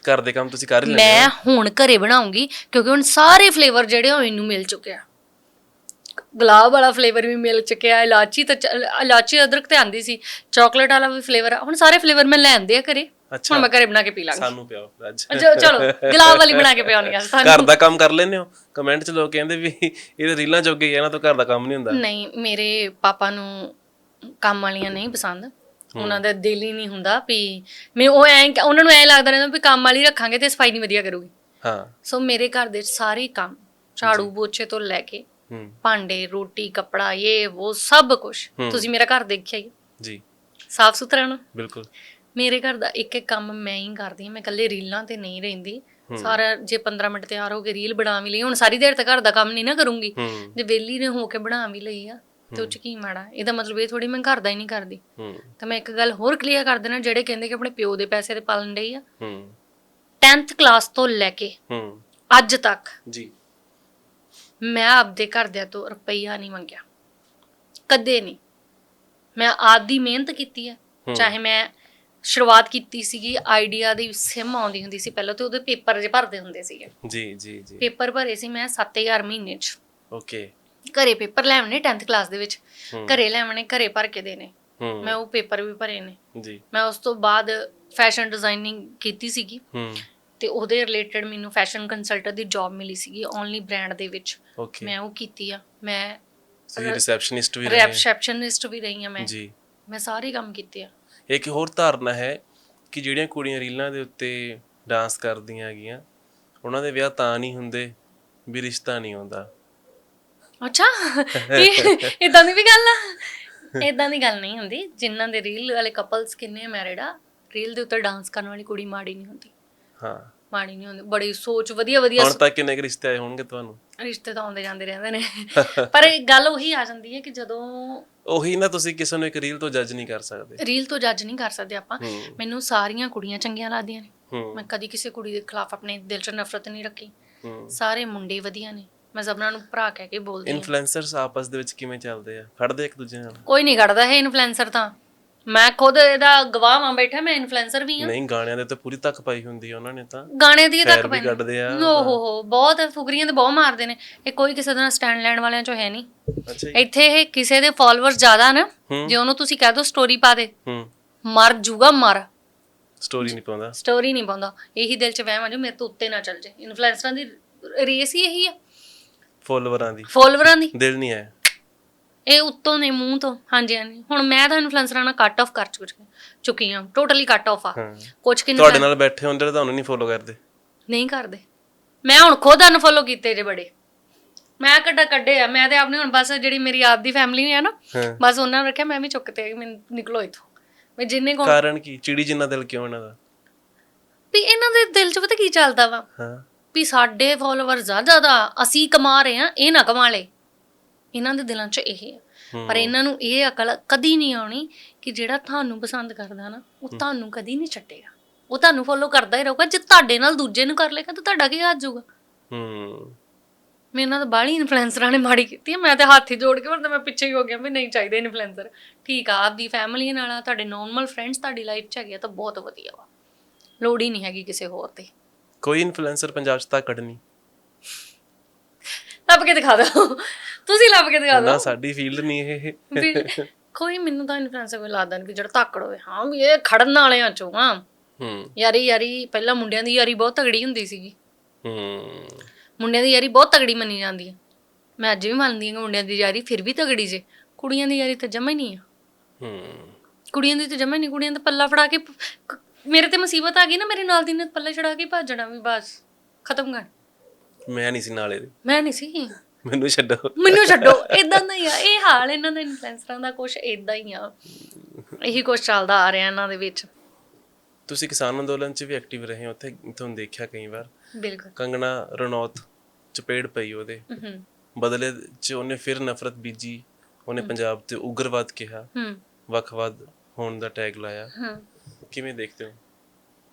ਘਰ ਦੇ ਕੰਮ ਤੁਸੀਂ ਕਰ ਹੀ ਲੈਂਦੇ
ਮੈਂ ਹੁਣ ਘਰੇ ਬਣਾਉਂਗੀ ਕਿਉਂਕਿ ਹੁਣ ਸਾਰੇ ਫਲੇਵਰ ਜਿਹੜੇ ਉਹ ਮੈਨੂੰ ਮਿਲ ਚੁੱਕੇ ਆ। ਗੁਲਾਬ ਵਾਲਾ ਫਲੇਵਰ ਵੀ ਮਿਲ ਚੁੱਕਿਆ ਇਲਾਚੀ ਤਾਂ ਚ- ਇਲਾਚੀ ਅਦਰਕ ਤੇ ਆਂਦੀ ਸੀ। ਚਾਕਲੇਟ ਵਾਲਾ ਵੀ ਫਲੇਵਰ ਆ। ਹੁਣ ਸਾਰੇ ਫਲੇਵਰ ਮੈਂ ਲੈਂਦੇ ਆ ਘਰੇ।
ਅੱਛਾ।
ਹੁਣ ਮੈਂ ਘਰੇ ਬਣਾ ਕੇ ਪੀ ਲਾਂਗੀ।
ਸਾਨੂੰ ਪਿਆਓ ਅੱਜ
ਚਲੋ ਚਲੋ ਗੁਲਾਬ ਵਾਲੀ ਬਣਾ ਕੇ ਪਿਆਉਣੀ ਆ (laughs) ਸਾਨੂੰ।
ਘਰ ਦਾ ਕੰਮ ਕਰ ਲੈਂਦੇ ਹੋ? ਕਮੈਂਟ 'ਚ ਲੋਕ ਕਹਿੰਦੇ ਵੀ ਇਹ ਤਾਂ ਰੀਲਾਂ ਜੋਗੇ ਹੀ ਆ ਨਾ ਤਾਂ ਘਰ ਦਾ ਕੰਮ ਨਹੀਂ ਹੁੰਦਾ।
ਨਹੀਂ ਮੇਰੇ ਪਾਪਾ ਨੂੰ ਕੰਮ ਵਾਲੀਆਂ ਨਹੀਂ ਪਸੰਦ। ਉਹਨਾਂ ਦਾ ਦਿਲ ਹੀ ਨਹੀਂ ਹੁੰਦਾ ਵੀ ਮੈਂ ਉਹ ਐਂ ਉਹਨਾਂ ਨੂੰ ਐਂ ਲੱਗਦਾ ਰਹਿੰਦਾ ਵੀ ਕੰਮ ਵਾਲੀ ਰੱਖਾਂਗੇ ਤੇ ਸਫ਼ਾਈ ਨਹੀਂ ਵਧੀਆ ਕਰੂਗੀ।
ਹਾਂ।
ਸੋ ਮੇਰੇ ਘਰ ਦੇ ਸਾਰੇ ਕੰਮ ਝਾੜੂ ਪੋਚੇ ਤੋਂ ਲੈ ਕੇ
ਹੂੰ।
ਭਾਂਡੇ ਰੋਟੀ ਕੱਪੜਾ ਇਹ ਉਹ ਸਭ ਕੁਝ
ਹੂੰ।
ਤੁਸੀਂ ਮੇਰਾ ਘਰ ਦੇਖਿਆ ਹੀ
ਜੀ।
ਸਾਫ਼ ਸੁਥਰਾ ਨਾ।
ਬਿਲਕੁਲ।
ਮੇਰੇ ਘਰ ਦਾ ਇੱਕ ਇੱਕ ਕੰਮ ਮੈਂ ਹੀ ਕਰਦੀ ਹਾਂ ਮੈਂ ਇਕੱਲੇ ਰੀਲਾਂ ਤੇ ਨਹੀਂ ਰਹਿੰਦੀ। ਸਾਰਾ ਜੇ 15 ਮਿੰਟ ਤਿਆਰ ਹੋ ਕੇ ਰੀਲ ਬਣਾ ਵੀ ਲਈ ਹੁਣ ਸਾਰੀ ਦੇਰ ਤੱਕ ਘਰ ਦਾ ਕੰਮ ਨਹੀਂ ਨਾ ਕਰੂੰਗੀ। ਜੇ ਵਿਹਲੀ ਨੇ ਹੋ ਕੇ ਬਣਾ ਵੀ ਲਈ ਆ ਤੇ ਉਹ ਚ ਕੀ ਮਾੜਾ ਇਹਦਾ ਮਤਲਬ ਇਹ ਥੋੜੀ ਮੈਂ ਘਰ ਦਾ ਹੀ ਨਹੀਂ ਕਰਦੀ। ਤਾਂ ਮੈਂ ਇੱਕ ਗੱਲ ਹੋਰ ਕਲੀਅਰ ਕਰ ਦੇਣਾ ਜਿਹੜੇ ਕਹਿੰਦੇ ਕਿ ਆਪਣੇ ਪਿਓ ਦੇ ਪੈਸੇ ਤੇ ਪਾਲਣ ਡਈ ਆ।
ਹੂੰ।
10th ਕਲਾਸ ਤੋਂ ਲੈ ਕੇ ਅੱਜ ਤੱਕ
ਜੀ।
ਮੈਂ ਆਪਦੇ ਘਰਦਿਆਂ ਤੋਂ ਰੁਪਈਆ ਨਹੀਂ ਮੰਗਿਆ। ਕਦੇ ਨਹੀਂ। ਮੈਂ ਆਪਦੀ ਮਿਹਨਤ ਕੀਤੀ ਹੈ। ਚਾਹੇ ਮੈਂ ਸ਼ੁਰੂਆਤ ਕੀਤੀ ਸੀਗੀ ਆਈਡੀਆ ਦੀ ਸਿਮ ਆਉਂਦੀ ਹੁੰਦੀ ਸੀ ਪਹਿਲਾਂ ਤੇ ਉਹਦੇ ਪੇਪਰ ਜੇ ਭਰਦੇ ਹੁੰਦੇ ਸੀਗੇ।
ਜੀ ਜੀ ਜੀ।
ਪੇਪਰ ਭਰੇ ਸੀ ਮੈਂ 7000 ਮਹੀਨੇ ਚ।
ਓਕੇ।
ਘਰੇ ਪੇਪਰ ਲੈ ਆਉਣੇ 10th ਕਲਾਸ ਦੇ ਵਿੱਚ।
ਹੂੰ।
ਘਰੇ ਲੈ ਆਉਣੇ ਘਰੇ ਭਰ ਕੇ ਦੇਣੇ।
ਹੂੰ।
ਮੈਂ ਉਹ ਪੇਪਰ ਵੀ ਭਰੇ ਨੇ।
ਜੀ।
ਮੈਂ ਉਸ ਤੋਂ ਬਾਅਦ ਫੈਸ਼ਨ ਡਿਜ਼ਾਈਨਿੰਗ ਕੀਤੀ ਸੀਗੀ।
ਹੂੰ।
ਤੇ ਉਹਦੇ ਰਿਲੇਟਡ ਮੈਨੂੰ ਫੈਸ਼ਨ ਕੰਸਲਟੈਂਟ ਦੀ ਜੌਬ ਮਿਲੀ ਸੀਗੀ ਓਨਲੀ ਬ੍ਰਾਂਡ ਦੇ ਵਿੱਚ।
ਓਕੇ।
ਮੈਂ ਉਹ ਕੀਤੀ ਆ। ਮੈਂ
ਰਿਸੈਪਸ਼ਨਿਸਟ ਵੀ ਰਹੇ।
ਰਿਸੈਪਸ਼ਨਿਸਟ ਵੀ ਰਹੀ ਆ ਮੈਂ।
ਜੀ।
ਮੈਂ ਸਾਰੇ ਕੰਮ ਕੀਤੇ ਆ।
ਇੱਕ ਹੋਰ ਧਾਰਨਾ ਹੈ ਕਿ ਜਿਹੜੀਆਂ ਕੁੜੀਆਂ ਰੀਲਾਂ ਦੇ ਉੱਤੇ ਡਾਂਸ ਕਰਦੀਆਂ ਹੈਗੀਆਂ ਉਹਨਾਂ ਦੇ ਵਿਆਹ ਤਾਂ ਨਹੀਂ ਹੁੰਦੇ ਵੀ ਰਿਸ਼ਤਾ ਨਹੀਂ ਹੁੰਦਾ
ਅੱਛਾ ਇਦਾਂ ਦੀ ਵੀ ਗੱਲ ਆ? ਇਦਾਂ ਦੀ ਗੱਲ ਨਹੀਂ ਹੁੰਦੀ। ਜਿਨ੍ਹਾਂ ਦੇ ਰੀਲ ਵਾਲੇ ਕਪਲਸ ਕਿੰਨੇ ਮੈਰਿਡ ਆ ਰੀਲ ਦੇ ਉੱਤੇ ਡਾਂਸ ਕਰਨ ਵਾਲੀ ਕੁੜੀ ਮਾੜੀ ਨਹੀਂ ਹੁੰਦੀ।
ਹਾਂ।
ਮਾੜੀ ਨਹੀਂ ਹੁੰਦੀ ਬੜੀ ਸੋਚ ਵਧੀਆ ਵਧੀਆ
ਹੁਣ ਤੱਕ ਕਿੰਨੇ ਕੁ ਰਿਸ਼ਤੇ ਆਏ ਹੋਣਗੇ ਤੁਹਾਨੂੰ?
ਰਿਸ਼ਤੇ ਤਾਂ ਆਉਂਦੇ ਜਾਂਦੇ ਰਹਿੰਦੇ ਨੇ। ਪਰ ਇਹ ਗੱਲ ਉਹੀ ਆ ਜਾਂਦੀ ਹੈ ਕਿ ਜਦੋਂ
ਉਹੀ ਨਾ ਤੁਸੀਂ ਕਿਸੇ ਨੂੰ ਇੱਕ ਰੀਲ ਤੋਂ ਜੱਜ ਨਹੀਂ ਕਰ ਸਕਦੇ।
ਰੀਲ ਤੋਂ ਜੱਜ ਨਹੀਂ ਕਰ ਸਕਦੇ ਆਪਾਂ।
ਹੂੰ।
ਮੈਨੂੰ ਸਾਰੀਆਂ ਕੁੜੀਆਂ ਚੰਗੀਆਂ ਲੱਗਦੀਆਂ ਨੇ।
ਹੂੰ।
ਮੈਂ ਕਦੀ ਕਿਸੇ ਕੁੜੀ ਦੇ ਖਿਲਾਫ ਆਪਣੇ ਦਿਲ 'ਚ ਨਫ਼ਰਤ ਨਹੀਂ ਰੱਖੀ।
ਹੂੰ।
ਸਾਰੇ ਮੁੰਡੇ ਵਧੀਆ ਨੇ। ਮੈਂ ਸਭਨਾਂ ਨੂੰ ਭਰਾ ਕਹਿ ਕੇ ਬੋਲਦੀ ਹਾਂ।
ਇਨਫਲੂਐਂਸਰਸ ਆਪਸ ਦੇ ਵਿੱਚ ਕਿਵੇਂ ਚੱਲਦੇ ਆ? ਖੜਦੇ ਇੱਕ ਦੂਜੇ ਨਾਲ?
ਕੋਈ ਨਹੀਂ ਕੱਢਦਾ ਹੈ ਇਨਫਲੂਐਂਸਰ ਤਾਂ। ਮੈਂ ਖੁਦ ਇਹਦਾ ਗਵਾਹ ਵਾਂ ਬੈਠਾ ਮੈਂ ਇਨਫਲੂਐਂਸਰ ਵੀ ਹਾਂ
ਨਹੀਂ ਗਾਣਿਆਂ ਦੇ ਤੇ ਪੂਰੀ ਤੱਕ ਪਾਈ ਹੁੰਦੀ ਆ ਉਹਨਾਂ ਨੇ ਤਾਂ।
ਗਾਣੇ ਦੀ ਤੱਕ
ਵੀ ਕੱਢਦੇ ਆ
ਓ ਹੋ ਹੋ ਬਹੁਤ ਫੁਗਰੀਆਂ ਤੇ ਬਹੁਤ ਮਾਰਦੇ ਨੇ। ਇਹ ਕੋਈ ਕਿਸੇ ਦਾ ਸਟੈਂਡ ਲੈਣ ਵਾਲਿਆਂ ਚੋਂ ਹੈ ਨਹੀਂ। ਇੱਥੇ ਇਹ ਕਿਸੇ ਦੇ ਫਾਲੋਅਰਸ ਜ਼ਿਆਦਾ ਨਾ।
ਹੂੰ।
ਜੇ ਉਹਨੂੰ ਤੁਸੀਂ ਕਹਿ ਦੋ ਸਟੋਰੀ ਪਾ ਦੇ।
ਹੂੰ।
ਮਰ ਜੂਗਾ ਮਰ।
ਸਟੋਰੀ ਨਹੀਂ ਪਾਉਂਦਾ।
ਸਟੋਰੀ ਨਹੀਂ ਪਾਉਂਦਾ। ਇਹੀ ਦਿਲ 'ਚ ਵਹਿਮ ਆ ਜੋ ਮੇਰੇ ਤੋਂ ਉੱਤੇ ਨਾ ਚੱਲ ਜੇ ਇਨਫਲੂਐਂਸਰਾਂ ਦੀ ਰੇਸ ਹੀ ਇਹੀ ਆ।
ਫੋਲੋਵਰਾਂ ਦੀ।
ਫਾਲੋਅਰਾਂ ਦੀ।
ਦਿਲ ਨਹੀਂ ਹੈ
ਇਹ ਉੱਤੋਂ ਨੇ ਮੂੰਹ ਤੋਂ। ਹਾਂਜੀ ਹਾਂਜੀ। ਹੁਣ ਮੈਂ ਤਾਂ ਇਨਫਲੂਐਂਸਰਾਂ ਨਾਲ ਕੱਟ ਆਫ ਕਰ ਚੁੱਕੀ ਚੁੱਕੀ ਹਾਂ। ਟੋਟਲੀ ਕੱਟ ਆਫ ਆ।
ਹਾਂ।
ਕੁਝ ਕਿ
ਤੁਹਾਡੇ ਨਾਲ ਬੈਠੇ ਹੁੰਦੇ ਤਾਂ ਤੁਹਾਨੂੰ ਨਹੀਂ ਫੋਲੋ ਕਰਦੇ।
ਨਹੀਂ ਕਰਦੇ। ਮੈਂ ਹੁਣ ਖੁਦ ਅਨਫੋਲੋ ਕੀਤੇ ਜੇ ਬੜੇ। ਮੈਂ ਕੱਢਾ ਕੱਢੇ ਆ। ਮੈਂ ਤੇ ਆਪਣੀ ਹੁਣ ਬਸ ਜਿਹੜੀ ਮੇਰੀ ਆਪ ਦੀ ਫੈਮਿਲੀ ਹੈ ਨਾ
ਹਾਂ।
ਬਸ ਉਹਨਾਂ ਨੇ ਰੱਖਿਆ ਮੈਂ ਵੀ ਚੁੱਕ ਤੇ ਮੈਂ ਨਿਕਲੋ ਇਥੋਂ। ਮੈਂ ਜਿੰਨੇ ਕੋ
ਕਾਰਨ ਕੀ? ਚਿੜੀ ਜਿੰਨਾ ਦਿਲ ਕਿਉਂ ਇਹਨਾਂ ਦਾ?
ਵੀ ਇਹਨਾਂ ਦੇ ਦਿਲ 'ਚ ਪਤਾ ਕੀ ਚੱਲਦਾ ਵਾ?
ਹਾਂ।
ਵੀ ਸਾਡੇ ਫਾਲੋਅਰ ਜ਼ਿਆਦਾ। ਅਸੀਂ ਕਮਾ ਰਹੇ ਆ ਇਹ ਨਾ ਕਮਾ ਲੇ। ਇਹਨਾਂ ਦੇ ਦਿਲਾਂ 'ਚ ਇਹ
ਹੂੰ।
ਪਰ ਇਹਨਾਂ ਨੂੰ ਇਹ ਅਕਲ ਕਦੀ ਨਹੀਂ ਆਉਣੀ ਕਿ ਜਿਹੜਾ ਤੁਹਾਨੂੰ ਪਸੰਦ ਕਰਦਾ ਨਾ ਉਹ ਤੁਹਾਨੂੰ ਕਦੀ ਨਹੀਂ ਛੱਡੇਗਾ। ਉਹ ਤੁਹਾਨੂੰ ਫੋਲੋ ਕਰਦਾ ਹੀ ਰਹੂਗਾ। ਜੇ ਤੁਹਾਡੇ ਨਾਲ ਦੂਜੇ ਨੂੰ ਕਰ ਲੇਗਾ ਤਾਂ ਤੁਹਾਡਾ ਕੀ ਹੱਥ ਜਾਊਗਾ
ਹੂੰ।
ਮੇਰੇ ਨਾਲ ਤਾਂ ਬਾਹਲੀ ਇਨਫਲੂਐਂਸਰਾਂ ਨੇ ਮਾੜੀ ਕੀਤੀ ਹੈ ਮੈਂ ਤੇ ਹੱਥ ਹੀ ਜੋੜ ਕੇ ਮੈਂ ਪਿੱਛੇ ਹੀ ਹੋ ਗਿਆ ਵੀ ਨਹੀਂ ਚਾਹੀਦੇ ਇਨਫਲੂਐਂਸਰ ਠੀਕ ਆ ਆਪਦੀ ਫੈਮਿਲੀ ਨਾਲ ਆ ਤੁਹਾਡੇ ਨਾਰਮਲ ਫਰੈਂਡਸ ਤੁਹਾਡੀ ਲਾਈਫ 'ਚ ਹੈਗੇ ਤਾਂ ਬਹੁਤ ਵਧੀਆ ਵਾ। ਲੋੜ ਹੀ ਨਹੀਂ ਹੈਗੀ ਕਿਸੇ ਹੋਰ ਤੇ।
ਕੋਈ ਇਨਫਲੂਐਂਸਰ ਪੰਜਾਬ 'ਚ ਤਾਂ ਕੱਢਣੀ
ਲੱਭ ਕੇ ਦਿਖਾ ਦਿਓ। ਤੁਸੀਂ ਲੱਭ ਕੇ ਦਿਖਾ
ਨਾ
ਦਿਓ
ਸਾਡੀ ਫੀਲਡ ਨਹੀਂ ਇਹ।
ਵੀ ਕੋਈ ਮੈਨੂੰ ਤਾਂ ਇਨਫਲੂਐਂਸਰ ਕੋਈ ਲੱਗਦਾ ਨਹੀਂ ਕਿ ਜਿਹੜਾ ਧਾਕੜ ਹੋਵੇ। ਹਾਂ ਵੀ ਇਹ ਖੜਨ ਵਾਲਿਆਂ ਚੋਂ ਆ।
ਹੂੰ।
ਯਾਰੀ ਯਾਰੀ ਪਹਿਲਾਂ ਮੁੰਡਿਆਂ ਦੀ ਯਾਰੀ ਬਹੁਤ ਤਗੜੀ ਹੁੰਦੀ ਸੀਗੀ।
ਹੂੰ।
ਮੁੰਡਿਆਂ ਦੀ ਯਾਰੀ ਬਹੁਤ ਤਗੜੀ ਮੰਨੀ ਜਾਂਦੀ ਹੈ ਮੈਂ ਅੱਜ ਵੀ ਮੰਨਦੀ ਹਾਂ ਕਿ ਮੁੰਡਿਆਂ ਦੀ ਯਾਰੀ ਫਿਰ ਵੀ ਤਗੜੀ ਜੇ। ਕੁੜੀਆਂ ਦੀ ਯਾਰੀ ਤਾਂ ਜਮਾ ਹੀ ਨਹੀਂ ਆ।
ਹੂੰ।
ਕੁੜੀਆਂ ਦੀ ਤਾਂ ਜਮਾ ਹੀ ਨਹੀਂ। ਕੁੜੀਆਂ ਦਾ ਪੱਲਾ ਫੜਾ ਕੇ ਮੇਰੇ ਤੇ ਮੁਸੀਬਤ ਆ ਗਈ ਨਾ ਮੇਰੇ ਨਾਲ ਦੀ ਨੇ ਪੱਲਾ ਛੜਾ ਕੇ ਭੱਜਣਾ ਵੀ ਬਸ। ਖਤਮ ਕਰ।
ਮੈਂ ਨਹੀਂ ਸੀ ਨਾਲੇ ਦੇ
ਮੈਂ ਨਹੀਂ ਸੀ।
ਮੈਨੂੰ ਛੱਡੋ।
ਮੈਨੂੰ ਛੱਡੋ ਇਦਾਂ ਦਾ ਹੀ ਆ। ਇਹ ਹਾਲ ਇਹਨਾਂ ਦੇ ਇਨਫਲੂਐਂਸਰਾਂ ਦਾ ਕੁਝ ਇਦਾਂ ਹੀ ਆ। ਇਹੀ ਕੁਝ ਚੱਲਦਾ ਆ ਰਿਹਾ ਇਹਨਾਂ ਦੇ ਵਿੱਚ।
ਤੁਸੀਂ ਕਿਸਾਨ ਅੰਦੋਲਨ 'ਚ ਵੀ ਐਕਟਿਵ ਰਹੇ ਹੋ ਉੱਥੇ ਤੁਹਾਨੂੰ ਦੇਖਿਆ ਕਈ ਵਾਰ।
ਬਿਲਕੁਲ।
ਕੰਗਣਾ ਰਣੌਤ ਚਪੇੜ ਪਈ ਉਹਦੇ। ਬਦਲੇ 'ਚ ਉਹਨੇ ਫਿਰ ਨਫ਼ਰਤ ਬੀਜੀ ਉਹਨੇ ਪੰਜਾਬ ਤੇ ਉਗਰਵਾਦ ਕਿਹਾ। ਵੱਖਵਾਦ ਹੋਣ ਦਾ ਟੈਗ ਲਾਇਆ।
ਹੂੰ।
ਕਿਵੇਂ ਦੇਖਦੇ ਹੋ?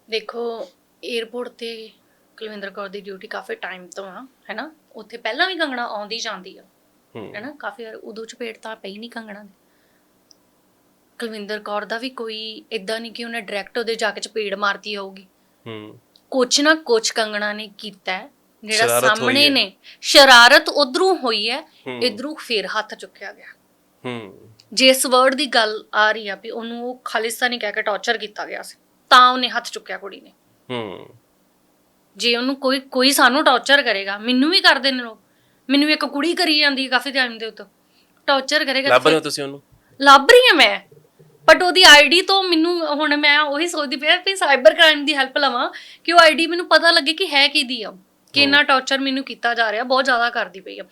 ਦੇਖੋ 에어ਪੋਰਟ ਤੇ ਕੁਲਵਿੰਦਰ ਕੌਰ ਦੀ ਡਿਊਟੀ ਕਾਫੀ ਟਾਈਮ ਤੋਂ ਆ ਹੈਨਾ? ਉੱਥੇ ਪਹਿਲਾਂ ਵੀ ਕੰਗਣਾ ਆਉਂਦੀ ਜਾਂਦੀ ਆ
ਹੂੰ।
ਹੈਨਾ? ਕਾਫੀ ਵਾਰ ਉਦੋਂ ਚਪੇੜ ਤਾਂ ਪਈ ਨਹੀਂ ਕੰਗਣਾ ਦੇ। ਕੁਲਵਿੰਦਰ ਕੌਰ ਦਾ ਵੀ ਕੋਈ ਇਦਾਂ ਨਹੀਂ ਕਿ ਉਹਨੇ ਡਾਇਰੈਕਟ ਉਹਦੇ ਜਾ ਕੇ ਚਪੇੜ ਮਾਰਤੀ ਹੋਊਗੀ।
ਹੂੰ।
ਕੁਛ ਨਾ ਕੁਛ ਕੰਗਣਾ ਨੇ ਕੀਤਾ ਹੈ, ਜਿਹੜਾ
ਸ਼ਰਾਰਤ ਹੋਈ
ਸਾਹਮਣੇ
ਹੈ।
ਨੇ। ਸ਼ਰਾਰਤ ਉਧਰੋਂ ਹੋਈ ਹੈ
ਹੂੰ।
ਇਧਰੋਂ ਫੇਰ ਹੱਥ ਚੁੱਕਿਆ ਗਿਆ।
ਹੂੰ।
ਜੇ ਇਸ ਵਰਡ ਦੀ ਗੱਲ ਆ ਰਹੀ ਆ ਵੀ ਉਹਨੂੰ ਉਹ ਖਾਲਿਸਤਾਨੀ ਕਹਿ ਕੇ ਟੌਰਚਰ ਕੀਤਾ ਗਿਆ ਸੀ ਤਾਂ ਉਹਨੇ ਹੱਥ ਚੁੱਕਿਆ ਕੁੜੀ ਨੇ।
ਹੂੰ।
ਜੇ ਉਹਨੂੰ ਕੋਈ ਕੋਈ ਸਾਨੂੰ ਟੌਰਚਰ ਕਰੇਗਾ ਮੈਨੂੰ ਵੀ ਕਰਦੇ ਨੇ ਲੋਕ। ਮੈਨੂੰ ਇੱਕ ਕੁੜੀ ਕਰੀ ਜਾਂਦੀ ਹੈ ਕਾਫੀ ਟਾਈਮ ਦੇ ਉੱਤੇ। ਟੌਰਚਰ ਕਰੇਗਾ
ਲੱਭ ਰਹੇ ਹੋ ਤੁਸੀਂ ਉਹਨੂੰ?
ਲੱਭ ਰਹੀ ਹਾਂ ਮੈਂ। ਬਟ ਉਹਦੀ ਆਈਡੀ ਤੋਂ ਮੈਨੂੰ ਹੁਣ ਮੈਂ ਉਹੀ ਸੋਚਦੀ ਪਿਆ ਵੀ ਸਾਈਬਰ ਕ੍ਰਾਈਮ ਦੀ ਹੈਲਪ ਲਵਾਂ ਕਿ ਉਹ ਆਈਡੀ ਮੈਨੂੰ ਪਤਾ ਲੱਗੇ ਕਿ ਹੈ ਕਿਹਦੀ ਆ। ਕਿ ਇੰਨਾ ਟੌਰਚਰ ਮੈਨੂੰ ਕੀਤਾ ਜਾ ਰਿਹਾ ਬਹੁਤ ਜ਼ਿਆਦਾ ਕਰਦੀ ਪਈ ਆ।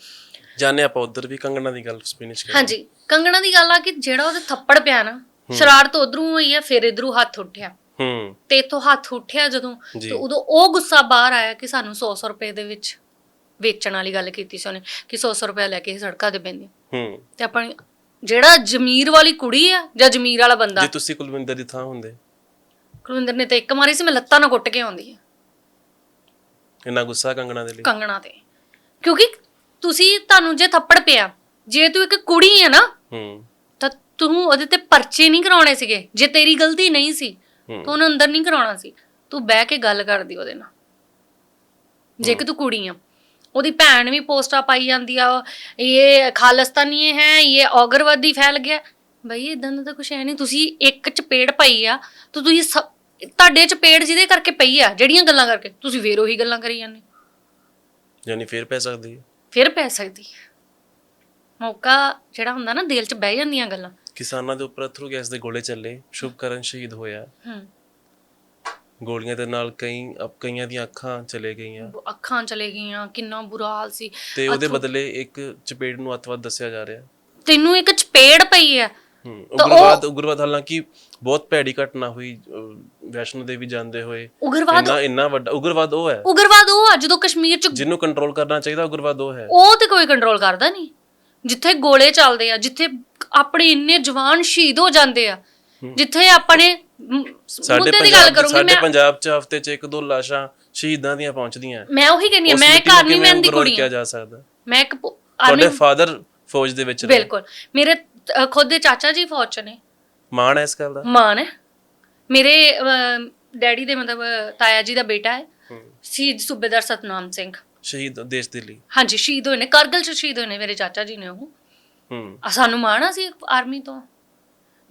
ਜਾਣੇ ਆਪਾਂ ਉਧਰ ਵੀ ਕੰਗਣਾ ਦੀ ਗੱਲ ਫਿਨਿਸ਼ ਕਰ
ਹਾਂਜੀ ਕੰਗਣਾ ਦੀ ਗੱਲ ਆ ਕਿ ਜਿਹੜਾ ਉਹਦੇ ਥੱਪੜ ਪਿਆ ਨਾ ਸ਼ਰਾਰਤ ਉਧਰੋਂ ਹੋਈ ਆ ਫਿਰ ਇਧਰੋਂ ਹੱਥ ਉੱਠਿਆ।
ਹੂੰ।
ਤੇ ਇਥੋਂ ਹੱਥ ਉੱਠਿਆ ਜਦੋਂ
ਜੀ।
ਤੇ ਉਦੋਂ ਉਹ ਗੁੱਸਾ ਬਾਹਰ ਆਇਆ ਕਿ ਸਾਨੂੰ 100-100 ਰੁਪਏ ਦੇ ਵਿੱਚ ਵੇਚਣ ਵਾਲੀ ਗੱਲ ਕੀਤੀ ਸੀ ਉਹਨੇ ਕਿ 100-100 ਰੁਪਏ ਲੈ ਕੇ ਇਹ ਸੜਕਾਂ ਤੇ ਪੈਂਦੇ
ਹੂੰ।
ਤੇ ਆਪਣੀ ਜਿਹੜਾ ਜ਼ਮੀਰ ਵਾਲੀ ਕੁੜੀ ਆ ਜਾਂ ਜ਼ਮੀਰ ਵਾਲਾ ਬੰਦਾ?
ਜੇ ਤੁਸੀਂ ਕੁਲਵਿੰਦਰ ਦੀ ਥਾਂ ਹੁੰਦੇ।
ਕੁਲਵਿੰਦਰ ਨੇ ਤਾਂ ਇੱਕ ਮਾਰੀ ਸੀ ਮੈਂ ਲੱਤਾਂ ਨਾਲ ਕੁੱਟ ਕੇ ਆਉਂਦੀ ਆ
ਇੰਨਾ ਗੁੱਸਾ ਕੰਗਣਾ ਦੇ ਲਈ?
ਕੰਗਣਾ ਤੇ। ਕਿਉਂਕਿ ਤੁਸੀਂ ਤੁਹਾਨੂੰ ਜੇ ਥੱਪੜ ਪਿਆ ਜੇ ਤੂੰ ਇੱਕ ਕੁੜੀ ਆ ਨਾ
ਹੂੰ।
ਤਾਂ ਤੂੰ ਉਹਦੇ ਤੇ ਪਰਚੇ ਨਹੀਂ ਕਰਾਉਣੇ ਸੀਗੇ ਜੇ ਤੇਰੀ ਗਲਤੀ ਨਹੀਂ ਸੀ। ਤੂੰ ਉਹਨੂੰ ਅੰਦਰ ਨਹੀਂ ਕਰਾਉਣਾ ਸੀ। ਤੂੰ ਬਹਿ ਕੇ ਗੱਲ ਕਰਦੀ ਉਹਦੇ ਨਾਲ। ਜੇ ਕਿ ਤੂੰ ਕੁੜੀ ਆ। ਉਹਦੀ ਭੈਣ ਵੀ ਪੋਸਟਾਂ ਪਾਈ ਜਾਂਦੀ ਆ। ਇਹ ਖਾਲਿਸਤਾਨੀ ਹੈ ਇਹ ਔਗਰਵਾਦੀ ਫੈਲ ਗਿਆ। ਬਈ ਇਦਾਂ ਦਾ ਤਾਂ ਕੁਛ ਹੈ ਨਹੀਂ। ਤੁਸੀਂ ਇੱਕ ਚਪੇੜ ਪਈ ਆ। ਤਾਂ ਤੁਸੀਂ ਤੁਹਾਡੇ ਚਪੇੜ ਜਿਹਦੇ ਕਰਕੇ ਪਈ ਆ ਜਿਹੜੀਆਂ ਗੱਲਾਂ ਕਰਕੇ। ਤੁਸੀਂ ਫੇਰ ਉਹੀ ਗੱਲਾਂ ਕਰੀ ਜਾਂਦੇ
ਯਾਨੀ ਫੇਰ ਪੈ ਸਕਦੀ ਹੈ।
ਫਿਰ ਪੈ ਸਕਦੀ ਹੈ। ਮੌਕਾ ਜਿਹੜਾ ਹੁੰਦਾ ਨਾ ਦਿਲ 'ਚ ਬਹਿ ਜਾਂਦੀਆਂ ਗੱਲਾਂ।
ਕਿਸਾਨਾਂ ਦੇ ਉੱਪਰ ਅਥਰੂ ਗੈਸ ਦੇ ਗੋਲੇ ਚੱਲੇ ਸ਼ੁਭਕਰਨ ਸ਼ਹੀਦ ਹੋਇਆ।
ਹੂੰ।
ਗੋਲੀਆਂ ਦੇ ਨਾਲ ਕਈ ਅਪ- ਕਈਆਂ ਦੀਆਂ ਅੱਖਾਂ ਚਲੇ ਗਈਆਂ।
ਅੱਖਾਂ ਚਲੇ ਗਈਆਂ ਕਿੰਨਾ ਬੁਰਾ ਹਾਲ ਸੀ।
ਤੇ ਉਹਦੇ ਬਦਲੇ ਇੱਕ ਚਪੇੜ ਨੂੰ ਅੱਤਵਾਦ ਦੱਸਿਆ ਜਾ ਰਿਹਾ।
ਤੈਨੂੰ ਇੱਕ ਚਪੇੜ ਪਈ ਹੈ
ਹੂੰ ਉਗਰਵਾਦ ਉਗਰਵਾਦ ਹਾਲਾਂਕਿ ਬਹੁਤ ਭੈੜੀ ਘਟਨਾ ਹੋਈ ਵੈਸ਼ਨੋ ਦੇਵੀ ਜਾਂਦੇ ਹੋਏ।
ਉਗਰਵਾਦ
ਇੰਨਾ ਇੰਨਾ ਵੱਡਾ ਉਗਰਵਾਦ ਉਹ ਹੈ।
ਉਗਰਵਾਦ ਉਹ ਆ ਜਦੋਂ ਕਸ਼ਮੀਰ 'ਚ
ਜਿਹਨੂੰ ਕੰਟਰੋਲ ਕਰਨਾ ਚਾਹੀਦਾ ਉਗਰਵਾਦ ਉਹ ਹੈ।
ਉਹ ਤੇ ਕੋਈ ਕੰਟਰੋਲ ਕਰਦਾ ਨਹੀਂ ਜਿੱਥੇ ਗੋਲੇ ਚੱਲਦੇ ਆ ਜਿੱਥੇ ਆਪਣੇ ਇੰਨੇ ਜਵਾਨ ਸ਼ਹੀਦ ਹੋ ਜਾਂਦੇ ਆ ਜਿੱਥੇ ਆਪਣੇ
ਸਾਡੇ
ਮੁੱਦੇ ਦੀ ਗੱਲ
ਪੰਜਾਬ
ਕਰੂੰਗੀ
ਸਾਡੇ
ਮੈਂ
ਪੰਜਾਬ 'ਚ ਹਫ਼ਤੇ 'ਚ ਇੱਕ ਦੋ ਲਾਸ਼ਾਂ ਸ਼ਹੀਦਾਂ ਦੀਆਂ ਪਹੁੰਚਦੀਆਂ।
ਮੈਂ ਉਹੀ ਕਹਿੰਦੀ ਆ
ਉਸ
ਮੈਂ ਇੱਕ
ਮਿੱਟੀ ਨੂੰ
ਆਰਮੀ
ਕਿਵੇਂ
ਮੈਨ ਦੀ ਕੁੜੀ
ਕਿਹਾ
ਆ
ਜਾ ਸਕਦਾ?
ਮੈਂ ਇੱਕ ਆਰਮੀ
ਤੁਹਾਡੇ ਫਾਦਰ ਫੌਜ ਦੇ ਵਿੱਚ ਰਹੇ।
ਬਿਲਕੁਲ। ਮੇਰੇ ਅ, ਖੁਦ ਦੇ ਚਾਚਾ ਜੀ ਫੌਜ 'ਚ ਨੇ।
ਮਾਣ ਹੈ ਇਸ ਗੱਲ ਦਾ?
ਮਾਨ ਹੈ। ਮੇਰੇ ਅ, ਡੈਡੀ ਦੇ ਮਤਲਬ ਅ, ਤਾਇਆ ਜੀ ਦਾ ਬੇਟਾ ਹੈ।
ਹੂੰ।
ਸ਼ਹੀਦ ਸੂਬੇਦਾਰ ਸਤਨਾਮ ਸਿੰਘ।
ਸ਼ਹੀਦ ਦੇਸ਼ ਦੇ ਲਈ।
ਹਾਂਜੀ ਸ਼ਹੀਦ ਹੋਏ ਨੇ। ਕਾਰਗਿਲ 'ਚ ਸ਼ਹੀਦ ਹੋਏ ਨੇ ਮੇਰੇ ਚਾਚਾ ਜੀ ਨੇ ਉਹ।
ਹੂੰ।
ਆ ਸਾਨੂੰ ਮਾਣ ਸੀ ਆਰਮੀ ਤੋਂ।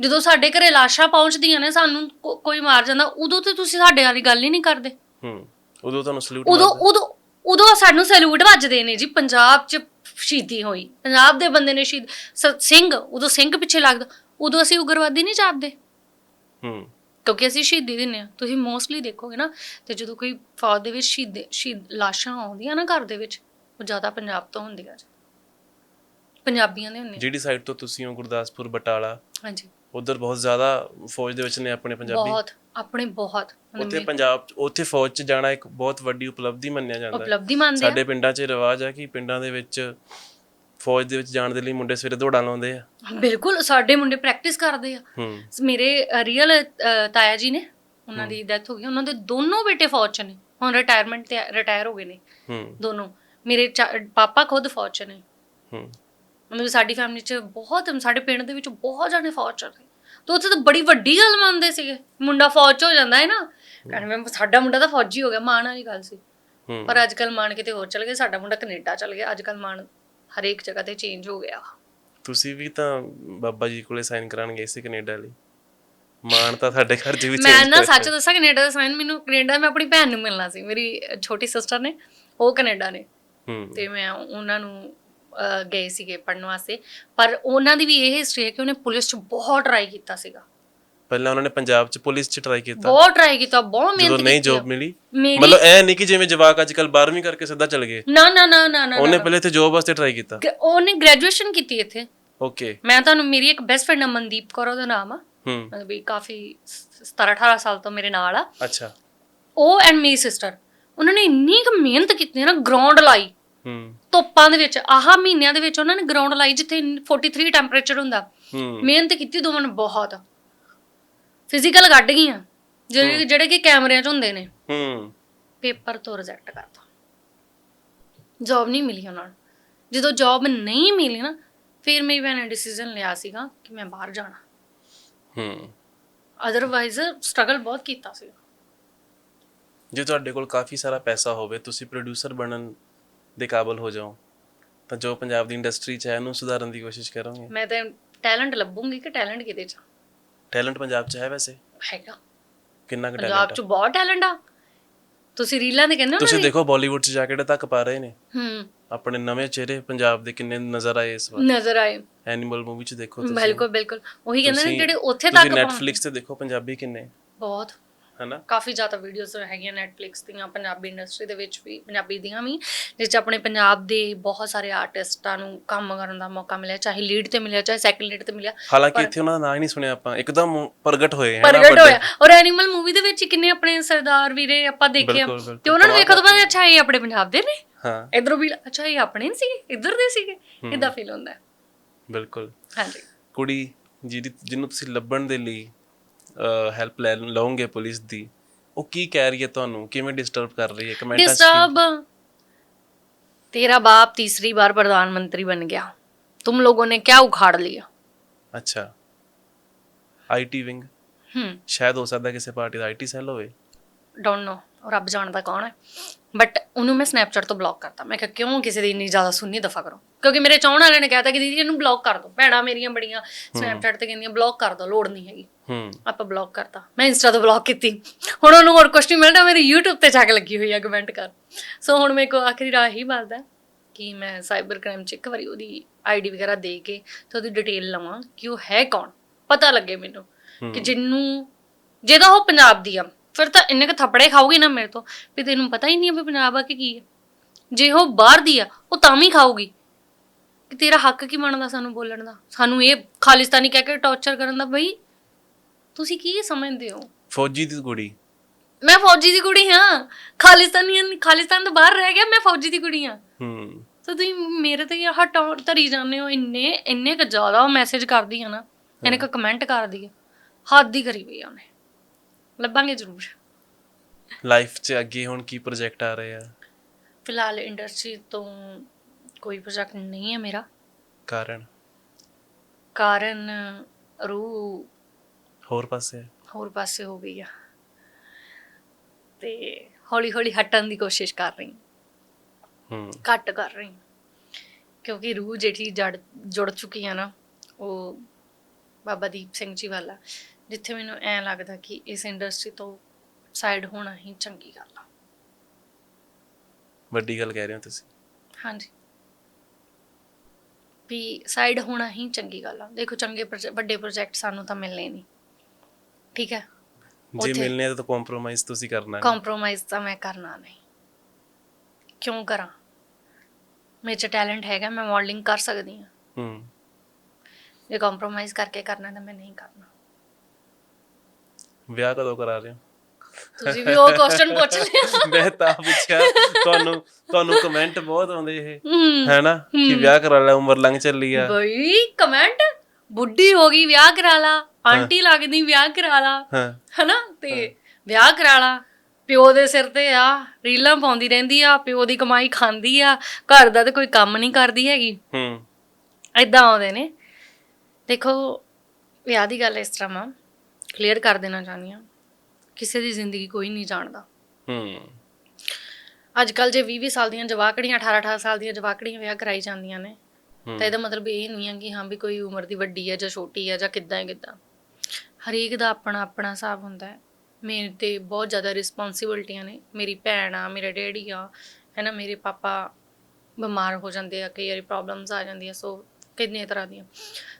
ਜਦੋਂ ਸਾਡੇ ਘਰੇ ਲਾਸ਼ਾਂ ਪਹੁੰਚਦੀਆਂ ਨੇ ਸਾਨੂੰ ਕੋ- ਕੋਈ ਮਾਰ ਜਾਂਦਾ ਉਦੋਂ ਤੇ ਤੁਸੀਂ ਸਾਡੇ ਵਾਲੀ ਗੱਲ ਹੀ ਨਹੀਂ ਕਰਦੇ।
ਹੂੰ ਉਦੋਂ ਤੁਹਾਨੂੰ ਸਲੂਟ
ਉਦੋਂ ਉਦੋਂ ਉਦੋਂ ਸਾਨੂੰ ਸੈਲੂਟ ਵੱਜਦੇ ਨੇ ਜੀ ਪੰਜਾਬ 'ਚ ਸ਼ਹੀਦੀ ਹੋਈ। ਪੰਜਾਬ ਦੇ ਬੰਦੇ ਨੇ ਸ਼ਹੀਦ ਸ- ਸਿੰਘ ਉਦੋਂ ਸਿੰਘ ਪਿੱਛੇ ਲੱਗਦਾ ਉਦੋਂ ਅਸੀਂ ਉਗਰਵਾਦੀ ਨਹੀਂ ਚਾਹਦੇ
ਹੂੰ।
ਕਿਉਂਕਿ ਅਸੀਂ ਸ਼ਹੀਦੀ ਦਿੰਦੇ ਆ ਤੁਸੀਂ ਮੋਸਟਲੀ ਦੇਖੋਗੇ ਨਾ ਤੇ ਜਦੋਂ ਕੋਈ ਫੌਜ ਦੇ ਵਿੱਚ ਸ਼ਹੀਦ ਸ਼ਹੀਦ ਲਾਸ਼ਾਂ ਆਉਂਦੀਆਂ ਨਾ ਘਰ ਦੇ ਵਿੱਚ ਉਹ ਜ਼ਿਆਦਾ ਪੰਜਾਬ ਤੋਂ ਹੁੰਦੀਆਂ ਜੀ। ਪੰਜਾਬੀਆਂ ਦੇ ਹੁੰਦੇ
ਜਿਹੜੀ ਸਾਈਡ ਤੋਂ ਤੁਸੀਂ ਹੋ ਗੁਰਦਾਸਪੁਰ ਬਟਾਲਾ
ਹਾਂਜੀ।
ਉਧਰ ਬਹੁਤ ਜ਼ਿਆਦਾ ਫੌਜ ਦੇ ਵਿੱਚ ਨੇ ਆਪਣੇ ਪੰਜਾਬੀ।
ਬਹੁਤ ਆਪਣੇ ਬਹੁਤ
ਉੱਥੇ ਪੰਜਾਬ ਉੱਥੇ ਫੌਜ 'ਚ ਜਾਣਾ ਇੱਕ ਬਹੁਤ ਵੱਡੀ ਉਪਲਬਧੀ ਮੰਨਿਆ ਜਾਂਦਾ ਹੈ।
ਉਪਲਬਧੀ ਮੰਨਦੇ
ਸਾਡੇ ਪਿੰਡਾਂ 'ਚ ਰਿਵਾਜ ਆ ਕਿ ਪਿੰਡਾਂ ਦੇ ਵਿੱਚ ਫੌਜ ਦੇ ਵਿੱਚ ਜਾਣ ਦੇ ਲਈ ਮੁੰਡੇ ਸਵੇਰੇ ਦੌੜਾਂ ਲਾਉਂਦੇ ਆ।
ਬਿਲਕੁਲ ਸਾਡੇ ਮੁੰਡੇ ਪ੍ਰੈਕਟਿਸ ਕਰਦੇ ਆ।
ਹੂੰ।
ਮੇਰੇ ਰੀਅਲ ਤਾਇਆ ਜੀ ਨੇ ਉਹਨਾਂ ਦੀ ਡੈਥ ਹੋ ਗਈ ਉਹਨਾਂ ਦੇ ਦੋਨੋਂ ਬੇਟੇ ਫੌਜ ਚ ਨੇ। ਹੁਣ ਰਿਟਾਇਰਮੈਂਟ ਤੇ ਰਿਟਾਇਰ ਹੋ ਗਏ ਨੇ।
ਹੂੰ।
ਦੋਨੋਂ। ਮੇਰੇ ਪਾਪਾ ਖੁਦ ਫੌਜ ਚ ਨੇ।
ਹੂੰ।
ਮਤਲਬ ਸਾਡੀ ਫੈਮਿਲੀ ਚ ਬਹੁਤ ਸਾਡੇ ਪਿੰਡ ਦੇ ਵਿੱਚ ਬਹੁਤ ਜਾਣੇ ਫੌਜ ਚ ਨੇ। ਤੇ ਉੱਥੇ ਤਾਂ ਬੜੀ ਵੱਡੀ ਗੱਲ ਮੰਨਦੇ ਸੀਗੇ। ਮੁੰਡਾ ਫੌਜ ਚ ਹੋ ਜਾਂਦਾ ਹੈ ਨਾ। ਕਹਿੰਦੇ ਮੈਂ ਸਾਡਾ ਮੁੰਡਾ ਤਾਂ ਫੌਜੀ ਹੋ ਗਿਆ ਮਾਣ ਵਾਲੀ ਗੱਲ ਸੀ। ਪਰ ਅੱਜ ਕੱਲ ਮਾਣ ਕਿਤੇ ਹੋਰ ਚਲ ਗਿਆ ਸਾਡਾ ਮੁੰਡਾ ਕੈਨੇਡਾ ਚਲ ਗਿਆ ਅੱਜ ਕੱਲ ਮਾਣ ਹਰੇਕ ਜਗ੍ਹਾ ਤੇ ਚੇਂਜ ਹੋ ਗਿਆ।
ਤੁਸੀਂ ਵੀ ਤਾਂ ਬਾਬਾ ਜੀ ਕੋਲੇ ਸਾਈਨ ਕਰਾਉਣ ਗਏ ਸੀ ਕੈਨੇਡਾ ਲਈ। ਮਾਣ ਤਾਂ ਤੁਹਾਡੇ ਘਰ 'ਚ ਵੀ
ਮੈਂ ਨਾ ਸੱਚ ਦੱਸਾਂ ਕੈਨੇਡਾ ਦਾ ਸਾਈਨ ਮੈਨੂੰ ਕੈਨੇਡਾ ਮੈਂ ਆਪਣੀ ਭੈਣ ਨੂੰ ਮਿਲਣਾ ਸੀ ਮੇਰੀ ਛੋਟੀ ਸਿਸਟਰ ਨੇ ਉਹ ਕੈਨੇਡਾ ਨੇ।
ਹੂੰ।
ਤੇ ਮੈਂ ਉਹਨਾਂ ਨੂੰ ਗਏ ਸੀਗੇ ਪੜਨ ਵਾਸਤੇ। ਪਰ ਉਹਨਾਂ ਦੀ ਵੀ ਇਹ ਹਿਸਟਰੀ ਹੈ ਕਿ ਉਹਨੇ ਪੁਲਿਸ 'ਚ ਬਹੁਤ ਟਰਾਈ ਕੀਤਾ ਸੀਗਾ।
ਪਹਿਲਾਂ ਉਹਨਾਂ ਨੇ ਪੰਜਾਬ 'ਚ ਪੁਲਿਸ 'ਚ ਟਰਾਈ ਕੀਤਾ।
ਬਹੁਤ ਟਰਾਈ ਕੀਤਾ ਬਹੁਤ
ਜਦੋਂ
ਮਿਹਨਤ
ਨਹੀਂ
ਕੀਤੀ
ਜੌਬ
ਆ।
ਮਿਲੀ।
ਮੇਰੀ
ਮਤਲਬ ਐ ਨਹੀਂ ਕਿ ਜਿਵੇਂ ਜਵਾਕ ਅੱਜ ਕੱਲ 12ਵੀਂ ਕਰਕੇ ਸਿੱਧਾ ਚਲ ਗਏ।
ਨਾ ਨਾ ਨਾ ਨਾ ਨਾ
ਉਹਨੇ ਪਹਿਲੇ ਇੱਥੇ ਜੌਬ ਵਾਸਤੇ ਟਰਾਈ ਕੀਤਾ।
ਉਹਨੇ ਗ੍ਰੈਜੂਏਸ਼ਨ ਕੀਤੀ ਇੱਥੇ।
ਓਕੇ
ਮੈਂ ਤੁਹਾਨੂੰ ਮੇਰੀ ਇੱਕ ਬੈਸਟ ਫਰੈਂਡ ਮਨਦੀਪ ਕੌਰ ਉਹਦਾ ਨਾਮ ਆ।
ਹੂੰ।
ਮਤਲਬ ਵੀ ਕਾਫੀ 17 18 ਸਾਲ ਤੋਂ ਮੇਰੇ ਨਾਲ ਆ।
ਅੱਛਾ।
ਉਹ ਐਂਡ ਮੇਰੀ ਸਿਸਟਰ ਉਹਨਾਂ ਨੇ ਇੰਨੀ ਕੁ ਮਿਹਨਤ ਕੀਤੀ ਨਾ ਗਰਾਊਂਡ ਲਾਈ।
ਹੂੰ।
ਧੁੱਪਾਂ ਦੇ ਵਿੱਚ ਆਹ ਮਹੀਨਿਆਂ ਦੇ ਵਿੱਚ ਉਹਨਾਂ ਨੇ ਗਰਾਊਂਡ ਲਾਈ ਜਿੱਥੇ 43 ਟੈਂਪਰੇਚਰ ਹੁੰਦਾ।
ਹੂੰ।
ਮਿਹਨਤ ਕੀਤੀ ਦੋਵਾਂ ਨੇ ਬਹੁਤ। ਫਿਜ਼ੀਕਲ ਕੱਢ ਗਈਆਂ ਜਿਹੜੇ ਜਿਹੜੇ ਕਿ ਕੈਮਰਿਆਂ 'ਚ ਹੁੰਦੇ ਨੇ।
ਹੂੰ।
ਪੇਪਰ ਤੋਂ ਰਿਜੈਕਟ ਕਰਤਾ। ਜੌਬ ਨਹੀਂ ਮਿਲੀ ਉਹਨਾਂ ਨੂੰ। ਜਦੋਂ ਜੌਬ ਨਹੀਂ ਮਿਲੀ ਨਾ ਫਿਰ ਮੇਰੀ ਭੈਣ ਨੇ ਡਿਸੀਜਨ ਲਿਆ ਸੀਗਾ ਕਿ ਮੈਂ ਬਾਹਰ ਜਾਣਾ।
ਹੂੰ।
ਅਦਰਵਾਈਜ਼ ਸਟਰਗਲ ਬਹੁਤ ਕੀਤਾ ਸੀ
ਜੇ ਤੁਹਾਡੇ ਕੋਲ ਕਾਫੀ ਸਾਰਾ ਪੈਸਾ ਹੋਵੇ ਤੁਸੀਂ ਪ੍ਰੋਡਿਊਸਰ ਬਣਨ ਦੇ ਕਾਬਿਲ ਹੋ ਜਾਓ ਤਾਂ ਜੋ ਪੰਜਾਬ ਦੀ ਇੰਡਸਟਰੀ 'ਚ ਹੈ ਇਹਨੂੰ ਸੁਧਾਰਨ ਦੀ ਕੋਸ਼ਿਸ਼ ਕਰੋਗੇ।
ਮੈਂ ਤਾਂ ਟੈਲੈਂਟ ਲੱਭੂੰਗੀ ਕਿ ਟੈਲੈਂਟ ਕਿਤੇ ਚ
ਟੈਲੈਂਟ ਪੰਜਾਬ 'ਚ ਹੈ ਵੈਸੇ?
ਹੈਗਾ।
ਕਿੰਨਾ ਕੁ
ਪੰਜਾਬ
ਟੈਲੈਂਟ
ਚ ਬਹੁਤ ਟੈਲੈਂਟ ਆ। ਤੁਸੀਂ ਰੀਲਾਂ ਦੇ ਕਹਿੰਦੇ ਹੋ
ਤੁਸੀਂ ਦੇਖੋ ਬਾਲੀਵੁੱਡ 'ਚ ਜਾ ਕੇ ਤੱਕ ਪਾ ਰਹੇ ਨੇ।
ਹੂੰ।
ਆਪਣੇ ਨਵੇਂ ਚਿਹਰੇ ਪੰਜਾਬ ਦੇ ਕਿੰਨੇ ਨਜ਼ਰ ਆਏ ਇਸ ਵਾਰ।
ਨਜ਼ਰ ਆਏ।
ਐਨੀਮਲ ਮੂਵੀ 'ਚ ਦੇਖੋ ਤੁਸੀਂ।
ਬਿਲਕੁਲ ਬਿਲਕੁਲ। ਉਹੀ ਕਹਿੰਦੇ ਨੇ
ਤੁਸੀਂ-
ਜਿਹੜੇ ਉੱਥੇ
ਤੁਸੀਂ
ਤੱਕ ਪਹੁੰਚ-
ਨੈਟਫਲਿਕਸ ਤੇ ਦੇਖੋ ਪੰਜਾਬੀ ਕਿੰਨੇ।
ਬਹੁਤ।
ਹਨਾ?
ਕਾਫੀ ਜ਼ਿਆਦਾ ਵੀਡੀਓਜ਼ ਹੈਗੀਆਂ ਨੈਟਫਲਿਕਸ ਦੀਆਂ ਪੰਜਾਬੀ ਇੰਡਸਟਰੀ ਦੇ ਵਿੱਚ ਵੀ ਪੰਜਾਬੀ ਦੀਆਂ ਵੀ ਜਿਸ 'ਚ ਆਪਣੇ ਪੰਜਾਬ ਦੇ ਬਹੁਤ ਸਾਰੇ ਆਰਟਿਸਟਾਂ ਨੂੰ ਕੰਮ ਕਰਨ ਦਾ ਮੌਕਾ ਮਿਲਿਆ ਚਾਹੇ ਲੀਡ ਤੇ ਮਿਲਿਆ ਚਾਹੇ ਸੈਕੰਡ ਲੀਡ ਤੇ ਮਿਲਿਆ।
ਹਾਲਾਂਕਿ ਇੱਥੇ ਉਹਨਾਂ ਦਾ ਨਾਂ ਹੀ ਨਹੀਂ ਸੁਣਿਆ ਆਪਾਂ ਇੱਕਦਮ ਪ੍ਰਗਟ ਹੋਏ ਹੈ
ਪ੍ਰਗਟ ਹੋਇਆ। ਔਰ ਐਨੀਮਲ ਮੂਵੀ ਦੇ ਵਿੱਚ ਕਿੰਨੇ ਆਪਣੇ ਸਰਦਾਰ ਵੀਰੇ ਆਪਾਂ ਦੇਖੇ। ਤੇ ਉਹਨਾਂ ਨੂੰ ਵੇਖੋ ਤੋਂ ਬਾਅਦ ਅੱਛਾ। ਇਹ ਆਪਣੇ ਪੰਜਾਬ ਦੇ ਨੇ।
ਹਾਂ।
ਇਧਰੋਂ ਵੀ ਅੱਛਾ ਇਹ ਆਪਣੇ ਸੀ ਇਧਰ ਦੇ ਸੀਗੇ। ਇਦਾਂ ਫੀਲ ਹੁੰਦਾ। ਹੈ
ਬਿਲਕੁਲ।
ਹਾਂਜੀ।
ਕੁੜੀ ਜਿਹਦੀ ਜਿਹਨੂੰ ਤੁਸੀਂ ਲੱਭਣ ਦੇ ਲਈ ਹੈਲਪ ਲੈ ਲਓਗੇ ਪੁਲਿਸ ਦੀ ਉਹ ਕੀ ਕਹਿ ਰਹੀ ਹੈ ਤੁਹਾਨੂੰ ਕਿਵੇਂ ਡਿਸਟਰਬ ਕਰ ਰਹੀ ਹੈ ਕਮੈਂਟਾਂ 'ਚ ਕੀ-
डिस्टर्ब तेरा बाप तीसरी बार प्रधानमंत्री बन गया तुम लोगों ने क्या उखाड़ लिया
ਅੱਛਾ ਆਈਟੀ ਵਿੰਗ
ਹੂੰ
ਸ਼ਾਇਦ ਹੋ ਸਕਦਾ ਕਿਸੇ ਪਾਰਟੀ ਦਾ ਆਈਟੀ ਸੈੱਲ ਹੋਵੇ
ਡੋਨਟ ਨੋ ਰੱਬ ਜਾਣਦਾ ਕੌਣ ਹੈ ਬਟ ਉਹਨੂੰ ਮੈਂ ਸਨੈਪਚੈਟ ਤੋਂ ਬਲੌਕ ਕਰਤਾ ਮੈਂ ਕਿਹਾ ਕਿਉਂ ਕਿਸੇ ਦੀ ਇੰਨੀ ਜ਼ਿਆਦਾ ਸੁਣਨੀ ਦਫਾ ਕਰੋ ਕਿਉਂਕਿ ਮੇਰੇ ਚਾਹਣ ਵਾਲਿਆਂ ਨੇ ਕਹਿਤਾ ਕਿ ਦੀਦੀ ਇਹਨੂੰ ਬਲੌਕ ਕਰ ਦਿਓ ਭੈਣਾਂ ਮੇਰੀਆਂ ਬੜੀਆਂ ਸਨੈਪਚੈਟ ਤੇ ਕਹਿੰਦੀਆਂ ਬਲੌਕ ਕਰ ਦਿਓ ਲੋੜ ਨਹੀਂ ਹੈਗੀ
ਹੂੰ।
ਆਪਾਂ ਬਲੌਕ ਕਰਤਾ। ਮੈਂ ਇੰਸਟਾ ਤੋਂ ਬਲੌਕ ਕੀਤੀ। ਹੁਣ ਉਹਨੂੰ ਹੋਰ ਕੁਝ ਨਹੀਂ ਮਿਲਦਾ। ਮੇਰੀ YouTube ਤੇ ਜਾ ਕੇ ਲੱਗੀ ਹੋਈ ਆ ਕਮੈਂਟ ਕਰ। ਸੋ ਹੁਣ ਮੇਰੇ ਕੋ ਆਖਰੀ ਰਾਹ ਹੀ ਬਚਦਾ ਕਿ ਮੈਂ ਸਾਈਬਰ ਕ੍ਰਾਈਮ ਚ ਇੱਕ ਵਾਰੀ ਉਹਦੀ ਆਈਡੀ ਵਗੈਰਾ ਦੇ ਕੇ ਤੇ ਉਹਦੀ ਡਿਟੇਲ ਲਵਾਂ ਕਿ ਉਹ ਹੈ ਕੌਣ। ਪਤਾ ਲੱਗੇ ਮੈਨੂੰ ਕਿ ਜਿੰਨੂੰ ਜੇ ਤਾਂ ਉਹ ਪੰਜਾਬ ਦੀ ਆ ਫਿਰ ਤਾਂ ਇੰਨੇ ਕ ਥੱਪੜੇ ਖਾਊਗੀ ਨਾ ਮੇਰੇ ਤੋਂ ਵੀ ਤੈਨੂੰ ਪਤਾ ਹੀ ਨਹੀਂ ਵੀ ਪੰਜਾਬ ਆ ਕਿ ਕੀ ਹੈ ਜੇ ਉਹ ਬਾਹਰ ਦੀ ਆ ਉਹ ਤਾਂ ਵੀ ਖਾਊਗੀ। ਕਿ ਤੇਰਾ ਹੱਕ ਕੀ ਬਣਦਾ ਸਾਨੂੰ ਬੋਲਣ ਦਾ? ਸਾਨੂੰ ਇਹ ਖਾਲਿਸਤਾਨੀ ਕਹਿ ਕੇ ਟੌਰਚਰ ਕਰਨ ਦਾ ਬਈ ਤੁਸੀਂ ਕੀ ਸਮਝਦੇ ਹੋ?
ਫੌਜੀ ਦੀ ਕੁੜੀ।
ਮੈਂ ਫੌਜੀ ਦੀ ਕੁੜੀ ਹਾਂ। ਖਾਲਿਸਤਾਨੀ ਖਾਲਿਸਤਾਨ ਤੋਂ ਬਾਹਰ ਰਹਿ ਗਿਆ ਮੈਂ ਫੌਜੀ ਦੀ ਕੁੜੀ ਹਾਂ।
ਹੂੰ।
ਤਾਂ ਤੁਸੀਂ ਮੇਰੇ ਤੇ ਇਹ ਹਟਾਉ ਧਰੀ ਜਾਂਦੇ ਹੋ ਇੰਨੇ ਇੰਨੇ ਕ ਜ਼ਿਆਦਾ ਮੈਸੇਜ ਕਰਦੀ ਆ ਨਾ ਇੰਨੇ ਕ ਕਮੈਂਟ ਕਰਦੀ ਆ। ਹੱਦ ਹੀ ਕਰੀ ਪਈ ਆ ਉਹਨੇ। ਲੱਭਾਂਗੇ ਜ਼ਰੂਰ।
ਲਾਈਫ 'ਚ ਅੱਗੇ ਹੁਣ ਕੀ ਪ੍ਰੋਜੈਕਟ ਆ ਰਹੇ ਆ?
ਫਿਲਹਾਲ ਇੰਡਸਟਰੀ ਤੋਂ ਕੋਈ ਪ੍ਰੋਜੈਕਟ ਨਹੀਂ ਹੈ ਮੇਰਾ।
ਕਾਰਨ?
ਕਾਰਨ ਰੂਹ
ਹੋਰ ਪਾਸੇ
ਹੋਰ ਪਾਸੇ ਹੋ ਗਈ ਆ। ਤੇ ਹੌਲੀ ਹੌਲੀ ਹਟਣ ਦੀ ਕੋਸ਼ਿਸ਼ ਕਰ ਰਹੀ। ਹਾਂ।
ਹੂੰ
ਘੱਟ ਕਰ ਰਹੀ। ਕਿਉਂਕਿ ਰੂਹ ਜਿਹੜੀ ਜੜ ਜੁੜ ਚੁੱਕੀ ਆ ਨਾ ਉਹ ਬਾਬਾ ਦੀਪ ਸਿੰਘ ਜੀ ਵਾਲਾ ਜਿੱਥੇ ਮੈਨੂੰ ਐ ਲੱਗਦਾ ਕਿ ਇਸ ਇੰਡਸਟਰੀ ਤੋਂ ਸਾਈਡ ਹੋਣਾ ਹੀ ਚੰਗੀ ਗੱਲ ਆ।
ਵੱਡੀ ਗੱਲ ਕਹਿ ਰਹੇ ਹੋ ਤੁਸੀਂ।
ਹਾਂਜੀ। ਵੀ ਸਾਈਡ ਹੋਣਾ ਹੀ ਚੰਗੀ ਗੱਲ ਆ। ਦੇਖੋ ਚੰਗੇ ਪ੍ਰੋਜੈ- ਵੱਡੇ ਪ੍ਰੋਜੈਕਟ ਸਾਨੂੰ ਤਾਂ ਮਿਲਨੇ ਨਹੀਂ ਠੀਕ ਹੈ।
ਜੇ
ਉੱਥੇ-
ਮਿਲਨੇ ਆ ਤਾਂ ਕੰਪਰੋਮਾਈਜ਼ ਤੁਸੀਂ ਕਰਨਾ ਹੈ।
ਕੰਪਰੋਮਾਈਜ਼ ਤਾਂ ਮੈਂ ਕਰਨਾ ਨਹੀਂ। ਕਿਉਂ ਕਰਾਂ? ਮੇਰੇ ਚ ਟੈਲੈਂਟ ਹੈਗਾ ਮੈਂ ਮਾਡਲਿੰਗ ਕਰ ਸਕਦੀ ਹਾਂ।
ਹੂੰ।
ਜੇ ਕੰਪਰੋਮਾਈਜ਼ ਕਰਕੇ ਕਰਨਾ ਤਾਂ ਮੈਂ ਨਹੀਂ ਕਰਨਾ।
ਵਿਆਹ ਕਦੋਂ ਕਰਾ ਰਹੇ ਹੋ?
ਤੁਸੀਂ ਵੀ ਉਹ ਕੁਐਸਚਨ ਪੁੱਛ (laughs) ਲਿਆ।
ਮੈਂ ਤਾਂ ਪੁੱਛਿਆ ਤੁਹਾਨੂੰ ਤੁਹਾਨੂੰ ਕਮੈਂਟ ਬਹੁਤ ਆਉਂਦੇ ਇਹ।
ਹੂੰ।
ਹੈ ਨਾ ਕਿ ਵਿਆਹ ਕਰਾ ਲੈ ਉਮਰ ਲੰਘ ਚੱਲੀ ਆ।
ਬਈ ਕਮੈਂਟ ਬੁੱਢੀ ਹੋ ਗਈ ਵਿਆਹ ਕਰਾ ਲਾ। ਆਂਟੀ ਲੱਗਦੀ ਵਿਆਹ ਕਰਾ ਲਾ।
ਹਾਂ।
ਹਨਾ? ਤੇ ਵਿਆਹ ਕਰਾ ਲਾ। ਪਿਓ ਦੇ ਸਿਰ ਤੇ ਆ ਰੀਲਾਂ ਪਾਉਂਦੀ ਰਹਿੰਦੀ ਆ ਪਿਓ ਦੀ ਕਮਾਈ ਖਾਂਦੀ ਆ ਘਰ ਦਾ ਤੇ ਕੋਈ ਕੰਮ ਨਹੀਂ ਕਰਦੀ ਹੈਗੀ।
ਹੂੰ।
ਇਦਾਂ ਆਉਂਦੇ ਨੇ। ਦੇਖੋ ਵਿਆਹ ਦੀ ਗੱਲ ਇਸ ਤਰ੍ਹਾਂ ਮੈਂ ਕਲੀਅਰ ਕਰ ਦੇਣਾ ਚਾਹੁੰਦੀ ਹਾਂ ਕਿਸੇ ਦੀ ਜ਼ਿੰਦਗੀ ਕੋਈ ਨਹੀਂ ਜਾਣਦਾ।
ਹੂੰ।
ਅੱਜ ਕੱਲ ਜੇ 20 20 ਸਾਲ ਦੀਆਂ ਜਵਾਕੜੀਆਂ 18 18 ਸਾਲ ਦੀਆਂ ਜਵਾਕੜੀਆਂ ਵਿਆਹ ਕਰਾਈ ਜਾਂਦੀਆਂ ਨੇ। ਤਾਂ ਇਹਦਾ ਮਤਲਬ ਇਹ ਨਹੀਂ ਹੈ ਕਿ ਹਾਂ ਵੀ ਕੋਈ ਉਮਰ ਦੀ ਵੱਡੀ ਹੈ ਜਾਂ ਛੋਟੀ ਹੈ ਜਾਂ ਕਿੱਦਾਂ ਹੈ ਕਿੱਦਾਂ। ਹਰੇਕ ਦਾ ਆਪਣਾ ਆਪਣਾ ਹਿਸਾਬ ਹੁੰਦਾ ਹੈ। ਮੇਰੇ ਤੇ ਬਹੁਤ ਜ਼ਿਆਦਾ ਰਿਸਪੌਂਸਿਬਿਲਟੀਆਂ ਨੇ। ਮੇਰੀ ਭੈਣ ਆ ਮੇਰਾ ਡੈਡੀ ਆ ਹੈ ਨਾ ਮੇਰੇ ਪਾਪਾ ਬਿਮਾਰ ਹੋ ਜਾਂਦੇ ਆ ਕਈ ਵਾਰੀ ਪ੍ਰੋਬਲਮਸ ਆ ਜਾਂਦੀਆਂ ਸੋ ਕਿੰਨੇ ਤਰ੍ਹਾਂ ਦੀਆਂ।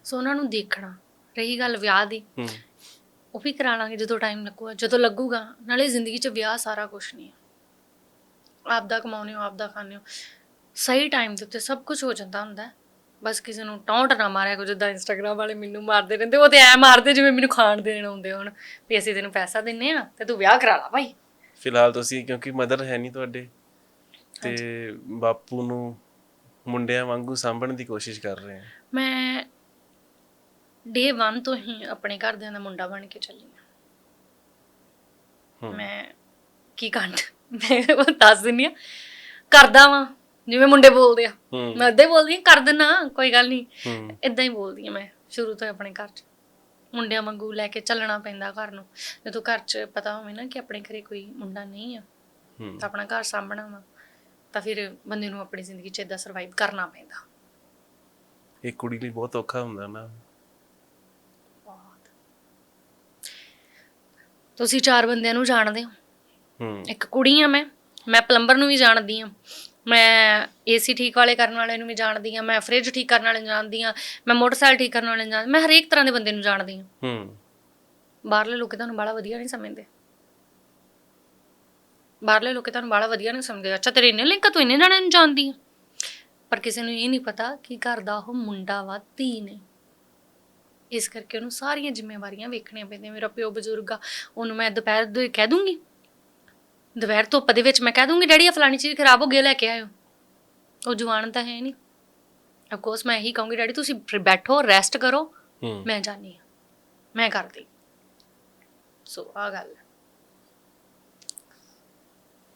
ਸੋ ਉਹਨਾਂ ਨੂੰ ਦੇਖਣਾ ਰਹੀ ਗੱਲ ਵਿਆਹ ਦੀ। ਉਹ ਵੀ ਕਰਾ ਲਾਂਗੇ ਜਦੋਂ ਟਾਈਮ ਲੱਗੂਗਾ ਜਦੋਂ ਲੱਗੂਗਾ ਨਾਲੇ ਜ਼ਿੰਦਗੀ 'ਚ ਵਿਆਹ ਸਾਰਾ ਕੁਝ ਨਹੀਂ ਹੈ ਆਪਦਾ ਕਮਾਉਣੇ ਹੋ ਆਪਦਾ ਖਾਣੇ ਹੋ। ਸਹੀ ਟਾਈਮ ਦੇ ਉੱਤੇ ਸਭ ਕੁਝ ਹੋ ਜਾਂਦਾ ਹੁੰਦਾ। ਬਸ ਕਿਸੇ ਨੂੰ ਟੌਂਟ ਨਾ ਮਾਰਿਆ ਕੋ ਜਿੱਦਾਂ ਇੰਸਟਾਗ੍ਰਾਮ ਵਾਲੇ ਮੈਨੂੰ ਮਾਰਦੇ ਰਹਿੰਦੇ ਉਹ ਤੇ ਐ ਮਾਰਦੇ ਜਿਵੇਂ ਮੈਨੂੰ ਖਾਣ ਦੇਣ ਆਉਂਦੇ ਹੋਣ ਵੀ ਅਸੀਂ ਤੈਨੂੰ ਪੈਸਾ ਦਿੰਨੇ ਆ ਤੇ ਤੂੰ ਵਿਆਹ ਕਰਾ ਲਾ ਭਾਈ।
ਫਿਲਹਾਲ ਤੁਸੀਂ ਕਿਉਂਕਿ ਮਦਰ ਹੈ ਨਹੀਂ ਤੁਹਾਡੇ ਤੇ ਬਾਪੂ ਨੂੰ ਮੁੰਡਿਆਂ ਵਾਂਗੂ ਸਾਂਭਣ ਦੀ ਕੋਸ਼ਿਸ਼ ਕਰ ਰਹੇ ਆ।
ਮੈਂ ਡੇ 1 ਤੋਂ ਹੀ ਆਪਣੇ ਘਰਦਿਆਂ ਦਾ ਮੁੰਡਾ ਬਣ ਕੇ ਚੱਲੀ ਹਾਂ। ਮੈਂ ਕੀ ਕੰਡ ਮੈਂ ਉਹ ਦੱਸ ਦਿੰਨੀ ਆ ਕਰਦਾ ਵਾਂ। ਜਿਵੇਂ ਮੁੰਡੇ ਬੋਲਦੇ ਆ।
ਹੂੰ।
ਮੈਂ ਅੱਧੇ ਬੋਲਦੀ ਆ ਕਰ ਦਿੰਨਾ ਕੋਈ ਗੱਲ ਨਹੀਂ।
ਹੂੰ।
ਇਦਾਂ ਹੀ ਬੋਲਦੀ ਆ ਮੈਂ ਸ਼ੁਰੂ ਤੋਂ ਹੀ ਆਪਣੇ ਘਰ 'ਚ। ਮੁੰਡਿਆਂ ਵਾਂਗੂ ਲੈ ਕੇ ਚੱਲਣਾ ਪੈਂਦਾ ਘਰ ਨੂੰ। ਜਦੋਂ ਘਰ 'ਚ ਪਤਾ ਹੋਵੇ ਨਾ ਕਿ ਆਪਣੇ ਘਰੇ ਕੋਈ ਮੁੰਡਾ ਨਹੀਂ ਆ
ਹੂੰ।
ਤਾਂ ਆਪਣਾ ਘਰ ਸਾਂਭਣਾ ਵਾ। ਤਾਂ ਫਿਰ ਬੰਦੇ ਨੂੰ ਆਪਣੀ ਜ਼ਿੰਦਗੀ 'ਚ ਇਦਾਂ ਸਰਵਾਈਵ ਕਰਨਾ ਪੈਂਦਾ।
ਇਹ ਕੁੜੀ ਲਈ ਬਹੁਤ ਔਖਾ ਹੁੰਦਾ ਨਾ।
ਬਹੁਤ। ਤੁਸੀਂ ਚਾਰ ਬੰਦਿਆਂ ਨੂੰ ਜਾਣਦੇ ਹੋ।
ਹੂੰ।
ਇੱਕ ਕੁੜੀ ਆ ਮੈਂ ਮੈਂ ਪਲੰਬਰ ਨੂੰ ਵੀ ਜਾਣਦੀ ਆ ਮੈਂ ਏਸੀ ਠੀਕ ਵਾਲੇ ਕਰਨ ਵਾਲੇ ਨੂੰ ਵੀ ਜਾਣਦੀ ਆ ਮੈਂ ਫ੍ਰਿਜ ਠੀਕ ਕਰਨ ਵਾਲੇ ਨੂੰ ਜਾਣਦੀ ਆ ਮੈਂ ਮੋਟਰਸਾਈਕਲ ਠੀਕ ਕਰਨ ਵਾਲੇ ਨੂੰ ਜਾਣਦੀ ਮੈਂ ਹਰੇਕ ਤਰ੍ਹਾਂ ਦੇ ਬੰਦੇ ਨੂੰ ਜਾਣਦੀ ਆ
ਹੂੰ।
ਬਾਹਰਲੇ ਲੋਕ ਤੁਹਾਨੂੰ ਬੜਾ ਵਧੀਆ ਨਹੀਂ ਸਮਝਦੇ। ਬਾਹਰਲੇ ਲੋਕ ਤੁਹਾਨੂੰ ਬੜਾ ਵਧੀਆ ਨਹੀਂ ਸਮਝਦੇ। ਅੱਛਾ ਤੇਰੇ ਇੰਨੇ ਲਿੰਕ ਤੂੰ ਇੰਨੇ ਜਣਿਆਂ ਨੂੰ ਜਾਣਦੀ ਆ। ਪਰ ਕਿਸੇ ਨੂੰ ਇਹ ਨਹੀਂ ਪਤਾ ਕਿ ਘਰ ਦਾ ਉਹ ਮੁੰਡਾ ਵਾ ਧੀ ਨੇ। ਇਸ ਕਰਕੇ ਉਹਨੂੰ ਸਾਰੀਆਂ ਜ਼ਿੰਮੇਵਾਰੀਆਂ ਵੇਖਣੀਆਂ ਪੈਂਦੀਆਂ ਮੇਰਾ ਪਿਓ ਬਜ਼ੁਰਗ ਆ ਉਹਨੂੰ ਮੈਂ ਦੁਪਹਿਰ ਦੇ ਕਹਿ ਦੂੰਗੀ। ਦੁਪਹਿਰ ਧੁੱਪ ਦੇ ਵਿੱਚ ਮੈਂ ਕਹਿ ਦੂੰਗੀ ਡੈਡੀ ਆ ਫਲਾਣੀ ਚੀਜ਼ ਖਰਾਬ ਹੋ ਗਈ ਲੈ ਕੇ ਆਇਓ। ਉਹ ਜਵਾਨ ਤਾਂ ਹੈ ਨਹੀਂ। ਆਫ ਕੋਰਸ ਮੈਂ ਇਹੀ ਕਹੂੰਗੀ ਡੈਡੀ ਤੁਸੀਂ ਫਿਰ ਬੈਠੋ ਰੈਸਟ ਕਰੋ।
ਹੂੰ।
ਮੈਂ ਜਾਣੀ ਆ ਮੈਂ ਕਰਦੀ ਸੋ ਆ ਗੱਲ ਹੈ।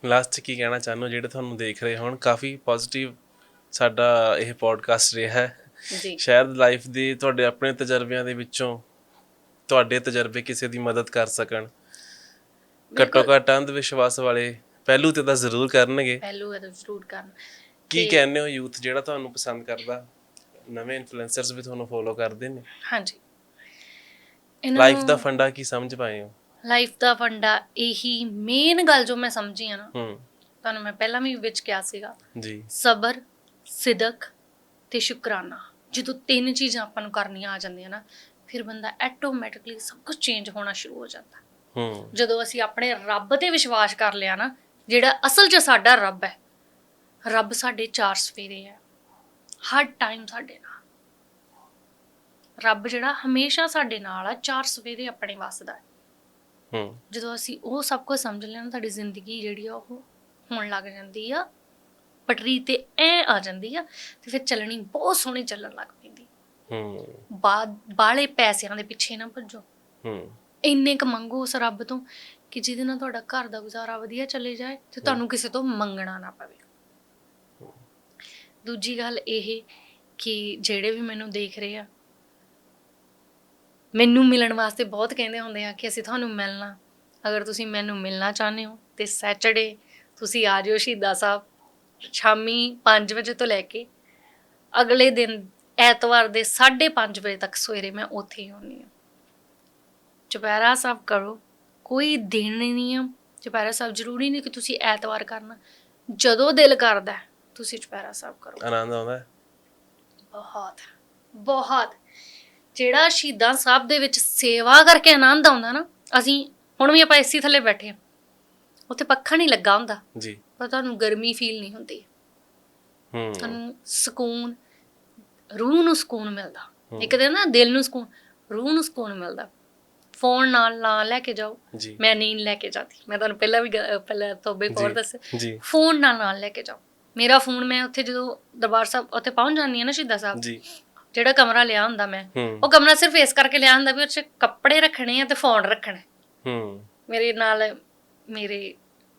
ਲਾਸਟ ਕੀ ਕਹਿਣਾ ਚਾਹੁੰਦੇ ਹੋ? ਜਿਹੜੇ ਤੁਹਾਨੂੰ ਦੇਖ ਰਹੇ ਹੋਣ ਕਾਫੀ ਪੋਜ਼ਿਟਿਵ ਸਾਡਾ ਇਹ ਪੋਡਕਾਸਟ ਰਿਹਾ ਹੈ।
ਜੀ।
ਸ਼ਾਇਦ ਲਾਈਫ ਦੇ ਤੁਹਾਡੇ ਆਪਣੇ ਤਜਰਬਿਆਂ ਦੇ ਵਿੱਚੋਂ ਤੁਹਾਡੇ ਤਜਰਬੇ ਕਿਸੇ ਦੀ ਮਦਦ ਕਰ ਸਕਣ। ਘੱਟੋ ਘੱਟ ਅੰਧ ਵਿਸ਼ਵਾਸ ਵਾਲੇ ਪਹਿਲੂ ਤੇ ਤਾਂ ਜ਼ਰੂਰ ਕਰਨਗੇ।
ਪਹਿਲੂ ਇਹ ਤਾਂ ਜ਼ਰੂਰ ਕਰਨ।
ਕੀ ਕਹਿੰਦੇ ਹੋ ਯੂਥ ਜਿਹੜਾ ਤੁਹਾਨੂੰ ਪਸੰਦ ਕਰਦਾ? ਨਵੇਂ ਇਨਫਲੂਐਂਸਰਸ ਵੀ ਤੁਹਾਨੂੰ ਫੋਲੋ ਕਰਦੇ ਨੇ?
ਹਾਂਜੀ। ਇਹਨਾਂ
ਲਾਈਫ ਦਾ ਫੰਡਾ ਕੀ ਸਮਝ ਪਾਏ ਹੋ?
ਲਾਈਫ ਦਾ ਫੰਡਾ ਇਹੀ ਮੇਨ ਗੱਲ ਜੋ ਮੈਂ ਸਮਝੀ ਆ ਨਾ
ਹੂੰ।
ਤੁਹਾਨੂੰ ਮੈਂ ਪਹਿਲਾਂ ਵੀ ਵਿੱਚ ਕਿਹਾ ਸੀਗਾ।
ਜੀ।
ਸਬਰ ਸਿਦਕ ਤੇ ਸ਼ੁਕਰਾਨਾ। ਜਦੋਂ ਤਿੰਨ ਚੀਜ਼ਾਂ ਆਪਾਂ ਨੂੰ ਕਰਨੀਆਂ ਆ ਜਾਂਦੀਆਂ ਨਾ ਫਿਰ ਬੰਦਾ ਆਟੋਮੈਟਿਕਲੀ ਸਭ ਕੁਝ ਚੇਂਜ ਹੋਣਾ ਸ਼ੁਰੂ ਹੋ ਜਾਂਦਾ।
ਹੂੰ।
ਜਦੋਂ ਅਸੀਂ ਆਪਣੇ ਰੱਬ ਤੇ ਵਿਸ਼ਵਾਸ ਕਰ ਲਿਆ ਨਾ ਜਿਹੜਾ ਅਸਲ 'ਚ ਸਾਡਾ ਰੱਬ ਹੈ ਰੱਬ ਸਾਡੇ ਚਾਰ ਸਫੇਰੇ ਹੈ। ਹਰ ਟਾਈਮ ਸਾਡੇ ਨਾਲ। ਰੱਬ ਜਿਹੜਾ ਹਮੇਸ਼ਾ ਸਾਡੇ ਨਾਲ ਆ ਚਾਰ ਸਫੇਰੇ ਆਪਣੇ ਵਸਦਾ ਹੈ।
ਹੂੰ।
ਜਦੋਂ ਅਸੀਂ ਉਹ ਸਭ ਕੁਝ ਸਮਝ ਲਿਆ ਨਾ ਤੁਹਾਡੀ ਜ਼ਿੰਦਗੀ ਜਿਹੜੀ ਆ ਉਹ ਹੋਣ ਲੱਗ ਜਾਂਦੀ ਆ। ਪਟਰੀ ਤੇ ਐ ਆ ਜਾਂਦੀ ਆ ਤੇ ਫਿਰ ਚੱਲਣੀ ਬਹੁਤ ਸੋਹਣੀ ਚੱਲਣ ਲੱਗ ਪੈਂਦੀ।
ਹੂੰ।
ਬਾਲੇ ਪੈਸਿਆਂ ਦੇ ਪਿੱਛੇ ਨਾ ਭੱਜੋ।
ਹੂੰ।
ਇੰਨੇ ਕ ਮੰਗੋ ਉਸ ਰੱਬ ਤੋਂ ਕਿ ਜਿਹਦੇ ਨਾਲ ਤੁਹਾਡਾ ਘਰ ਦਾ ਗੁਜ਼ਾਰਾ ਵਧੀਆ ਚੱਲੇ ਜਾਏ ਤੇ ਤੁਹਾਨੂੰ ਕਿਸੇ ਤੋਂ ਮੰਗਣਾ ਨਾ ਪਵੇ। ਦੂਜੀ ਗੱਲ ਇਹ ਕਿ ਜਿਹੜੇ ਵੀ ਮੈਨੂੰ ਦੇਖ ਰਹੇ ਆ ਮੈਨੂੰ ਮਿਲਣ ਵਾਸਤੇ ਬਹੁਤ ਕਹਿੰਦੇ ਹੁੰਦੇ ਆ ਕਿ ਅਸੀਂ ਤੁਹਾਨੂੰ ਮਿਲਣਾ। ਅਗਰ ਤੁਸੀਂ ਮੈਨੂੰ ਮਿਲਣਾ ਚਾਹੁੰਦੇ ਹੋ ਤੇ ਸੈਟਰਡੇ ਤੁਸੀਂ ਆ ਜਿਓ ਸ਼ਹੀਦਾਂ ਸਾਹਿਬ ਸ਼ਾਮੀ 5 ਵਜੇ ਤੋਂ ਲੈ ਕੇ ਅਗਲੇ ਦਿਨ ਐਤਵਾਰ ਦੇ 5:30 ਵਜੇ ਤੱਕ ਸਵੇਰੇ ਮੈਂ ਉੱਥੇ ਹੀ ਹੁੰਦੀ ਹਾਂ। ਚੁਪਹਿਰਾ ਸਾਹਿਬ ਕਰੋ। ਕੋਈ ਦਿਨ ਨਹੀਂ ਆ। ਚੁਪਹਿਰਾ ਸਾਹਿਬ ਜ਼ਰੂਰੀ ਨਹੀਂ ਕਿ ਤੁਸੀਂ ਐਤਵਾਰ ਕਰਨਾ। ਜਦੋਂ ਦਿਲ ਕਰਦਾ ਹੈ, ਤੁਸੀਂ ਚੁਪਹਿਰਾ ਸਾਹਿਬ ਕਰੋ।
ਆਨੰਦ ਆਉਂਦਾ ਹੈ?
ਬਹੁਤ ਬਹੁਤ। ਜਿਹੜਾ ਸ਼ਹੀਦਾਂ ਸਾਹਿਬ ਦੇ ਵਿੱਚ ਸੇਵਾ ਕਰਕੇ ਆਨੰਦ ਆਉਂਦਾ ਨਾ ਅਸੀਂ ਹੁਣ ਵੀ ਆਪਾਂ ਏਸੀ ਥੱਲੇ ਬੈਠੇ ਆ ਉੱਥੇ ਪੱਖਾ ਨਹੀਂ ਲੱਗਾ ਹੁੰਦਾ।
ਜੀ।
ਪਰ ਤੁਹਾਨੂੰ ਗਰਮੀ ਫੀਲ ਨਹੀਂ ਹੁੰਦੀ।
ਹੂੰ।
ਤੁਹਾਨੂੰ ਸਕੂਨ ਰੂਹ ਨੂੰ ਸਕੂਨ ਮਿਲਦਾ। ਇੱਕ ਦਿਨ ਨਾ ਦਿਲ ਨੂੰ ਸਕੂਨ ਰੂਹ ਨੂੰ ਸਕੂਨ ਮਿਲਦਾ। ਫੋਨ ਨਾਲ ਨਾ ਲੈ ਕੇ ਜਾਓ।
ਜੀ।
ਮੈਂ ਨੀਂਦ ਲੈ ਕੇ ਜਾਂਦੀ। ਮੈਂ ਤੁਹਾਨੂੰ ਪਹਿਲਾਂ ਵੀ ਗ- ਪਹਿਲਾਂ ਤੋਬੇ ਕੋਰ
ਜੀ।
ਦੱਸ
ਜੀ।
ਫੋਨ ਨਾਲ ਨਾਲ ਲੈ ਕੇ ਜਾਓ। ਮੇਰਾ ਫੋਨ ਮੈਂ ਉੱਥੇ ਜਦੋਂ ਦਰਬਾਰ ਸਾਹਿਬ ਉੱਥੇ ਪਹੁੰਚ ਜਾਂਦੀ ਹਾਂ ਨਾ ਸ਼ਹੀਦਾਂ ਸਾਹਿਬ
ਜੀ।
ਜਿਹੜਾ ਕਮਰਾ ਲਿਆ ਹੁੰਦਾ ਮੈਂ
ਹੂੰ।
ਉਹ ਕਮਰਾ ਸਿਰਫ ਇਸ ਕਰਕੇ ਲਿਆ ਹੁੰਦਾ ਵੀ ਉਹ 'ਚ ਕੱਪੜੇ ਰੱਖਣੇ ਆ ਤੇ ਫੋਨ ਰੱਖਣਾ ਹੈ।
ਹੂੰ।
ਮੇਰੇ ਨਾਲ ਮੇਰੇ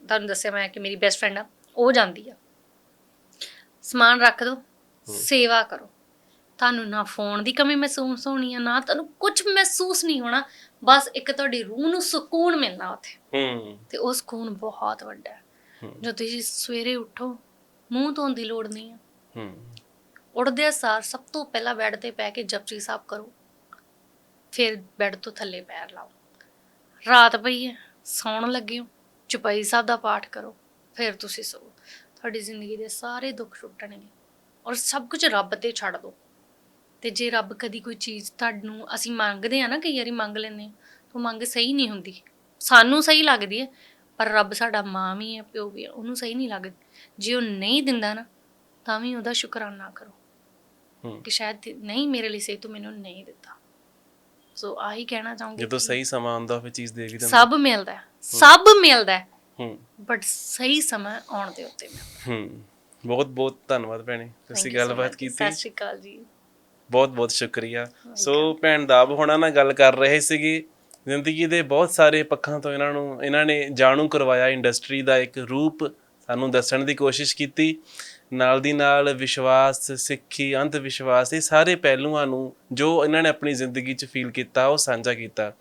ਤੁਹਾਨੂੰ ਦੱਸਿਆ ਮੈਂ ਕਿ ਮੇਰੀ ਬੈਸਟ ਫਰੈਂਡ ਆ ਉਹ ਜਾਂਦੀ ਆ। ਸਮਾਨ ਰੱਖ ਦੋ ਸੇਵਾ ਕਰੋ। ਤੁਹਾਨੂੰ ਨਾ ਫੋਨ ਦੀ ਕਮੀ ਮਹਿਸੂਸ ਹੋਣੀ ਆ ਨਾ ਤੁਹਾਨੂੰ ਕੁਝ ਮਹਿਸੂਸ ਨਹੀਂ ਹੋਣਾ। ਬਸ ਇੱਕ ਤੁਹਾਡੀ ਰੂਹ ਨੂੰ ਸਕੂਨ ਮਿਲਣਾ ਉੱਥੇ।
ਹੂੰ।
ਤੇ ਉਹ ਸਕੂਨ ਬਹੁਤ ਵੱਡਾ ਹੈ। ਜਦੋਂ ਤੁਸੀਂ ਸਵੇਰੇ ਉੱਠੋ ਮੂੰਹ ਧੋਣ ਦੀ ਲੋੜ ਨਹੀਂ ਹੈ।
ਹੂੰ।
ਉੱਠਦੇ ਸਾਰ ਸਭ ਤੋਂ ਪਹਿਲਾਂ ਬੈੱਡ ਤੇ ਪੈ ਕੇ ਜਪਜੀ ਸਾਹਿਬ ਕਰੋ। ਫਿਰ ਬੈੱਡ ਤੋਂ ਥੱਲੇ ਪੈਰ ਲਾਓ। ਰਾਤ ਪਈ ਹੈ ਸੌਣ ਲੱਗੇ ਹੋ ਚੁਪਈ ਸਾਹਿਬ ਦਾ ਪਾਠ ਕਰੋ ਫਿਰ ਤੁਸੀਂ ਸੋ। ਤੁਹਾਡੀ ਜ਼ਿੰਦਗੀ ਦੇ ਸਾਰੇ ਦੁੱਖ ਛੁੱਟਣਗੇ ਔਰ ਸਭ ਕੁਝ ਰੱਬ ਤੇ ਛੱਡ ਦਿਓ। ਤੇ ਜੇ ਰੱਬ ਕਦੀ ਕੋਈ ਚੀਜ਼ ਤੁਹਾਨੂੰ ਅਸੀਂ ਮੰਗਦੇ ਆ ਨਾ ਕਈ ਵਾਰੀ ਮੰਗ ਲੈਂਦੇ ਉਹ ਮੰਗ ਸਹੀ ਨਹੀਂ ਹੁੰਦੀ। ਸਾਨੂੰ ਸਹੀ ਲੱਗਦੀ ਹੈ ਪਰ ਰੱਬ ਸਾਡਾ ਮਾਂ ਵੀ ਹੈ ਪਿਓ ਵੀ ਹੈ ਉਹਨੂੰ ਸਹੀ ਨਹੀਂ ਲੱਗਦੀ। ਜੇ ਉਹ ਨਹੀਂ ਦਿੰਦਾ ਨਾ ਤਾਂ ਵੀ ਉਹਦਾ ਸ਼ੁਕਰਾਨਾ ਕਰੋ। ਕਿ ਸ਼ਾਇਦ ਨਹੀਂ ਮੇਰੇ ਲਈ ਸਹੀ ਤੂੰ ਮੈਨੂੰ ਨਹੀਂ ਦਿੱਤਾ। ਸੋ ਆਹੀ ਕਹਿਣਾ ਚਾਹੂੰਗੀ
ਜਦੋਂ ਸਹੀ ਸਮਾਂ ਆਉਂਦਾ ਫਿਰ ਚੀਜ਼ ਦੇ ਵੀ ਦਿੰਦਾ
ਸਭ ਮਿਲਦਾ ਸਭ ਮਿਲਦਾ ਹੈ, ਬਟ ਸਹੀ ਸਮਾਂ ਆਉਣ ਦੇ ਉੱਤੇ ਮਿਲਦਾ
ਹੂੰ। ਬਹੁਤ ਬਹੁਤ ਧੰਨਵਾਦ ਭੈਣੇ ਤੁਸੀਂ ਗੱਲਬਾਤ. ਕੀਤੀ।
ਸਤਿ ਸ਼੍ਰੀ ਅਕਾਲ ਜੀ।
ਬਹੁਤ ਬਹੁਤ ਸ਼ੁਕਰੀਆ। ਸੋ ਭੈਣ ਦਾਬ ਹੋਣਾ ਨਾਲ ਗੱਲ ਕਰ ਰਹੇ ਸੀਗੇ। ਜ਼ਿੰਦਗੀ ਦੇ ਬਹੁਤ ਸਾਰੇ ਪੱਖਾਂ ਤੋਂ ਇਹਨਾਂ ਨੂੰ ਇਹਨਾਂ ਨੇ ਜਾਣੂ ਕਰਵਾਇਆ। ਇੰਡਸਟਰੀ ਦਾ ਇੱਕ ਰੂਪ ਸਾਨੂੰ ਦੱਸਣ ਦੀ ਕੋਸ਼ਿਸ਼ ਕੀਤੀ। ਨਾਲ ਦੀ ਨਾਲ ਵਿਸ਼ਵਾਸ ਸਿੱਖੀ ਅੰਧ ਵਿਸ਼ਵਾਸ ਇਹ ਸਾਰੇ ਪਹਿਲੂਆਂ ਨੂੰ ਜੋ ਇਹਨਾਂ ਨੇ ਆਪਣੀ ਜ਼ਿੰਦਗੀ 'ਚ ਫੀਲ ਕੀਤਾ ਉਹ ਸਾਂਝਾ ਕੀਤਾ।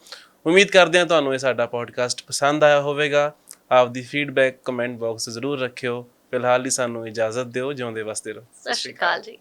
ਉਮੀਦ ਕਰਦੇ ਹਾਂ ਤੁਹਾਨੂੰ ਇਹ ਸਾਡਾ ਪੋਡਕਾਸਟ ਪਸੰਦ ਆਇਆ ਹੋਵੇਗਾ। ਆਪਦੀ ਫੀਡਬੈਕ ਕਮੈਂਟ ਬਾਕਸ ਜ਼ਰੂਰ ਰੱਖਿਓ। ਫਿਲਹਾਲ ਲਈ ਸਾਨੂੰ ਇਜਾਜ਼ਤ ਦਿਓ ਜਿਉਂਦੇ ਵਸਦੇ ਰਹੋ।
ਸਤਿ ਸ਼੍ਰੀ ਅਕਾਲ ਜੀ।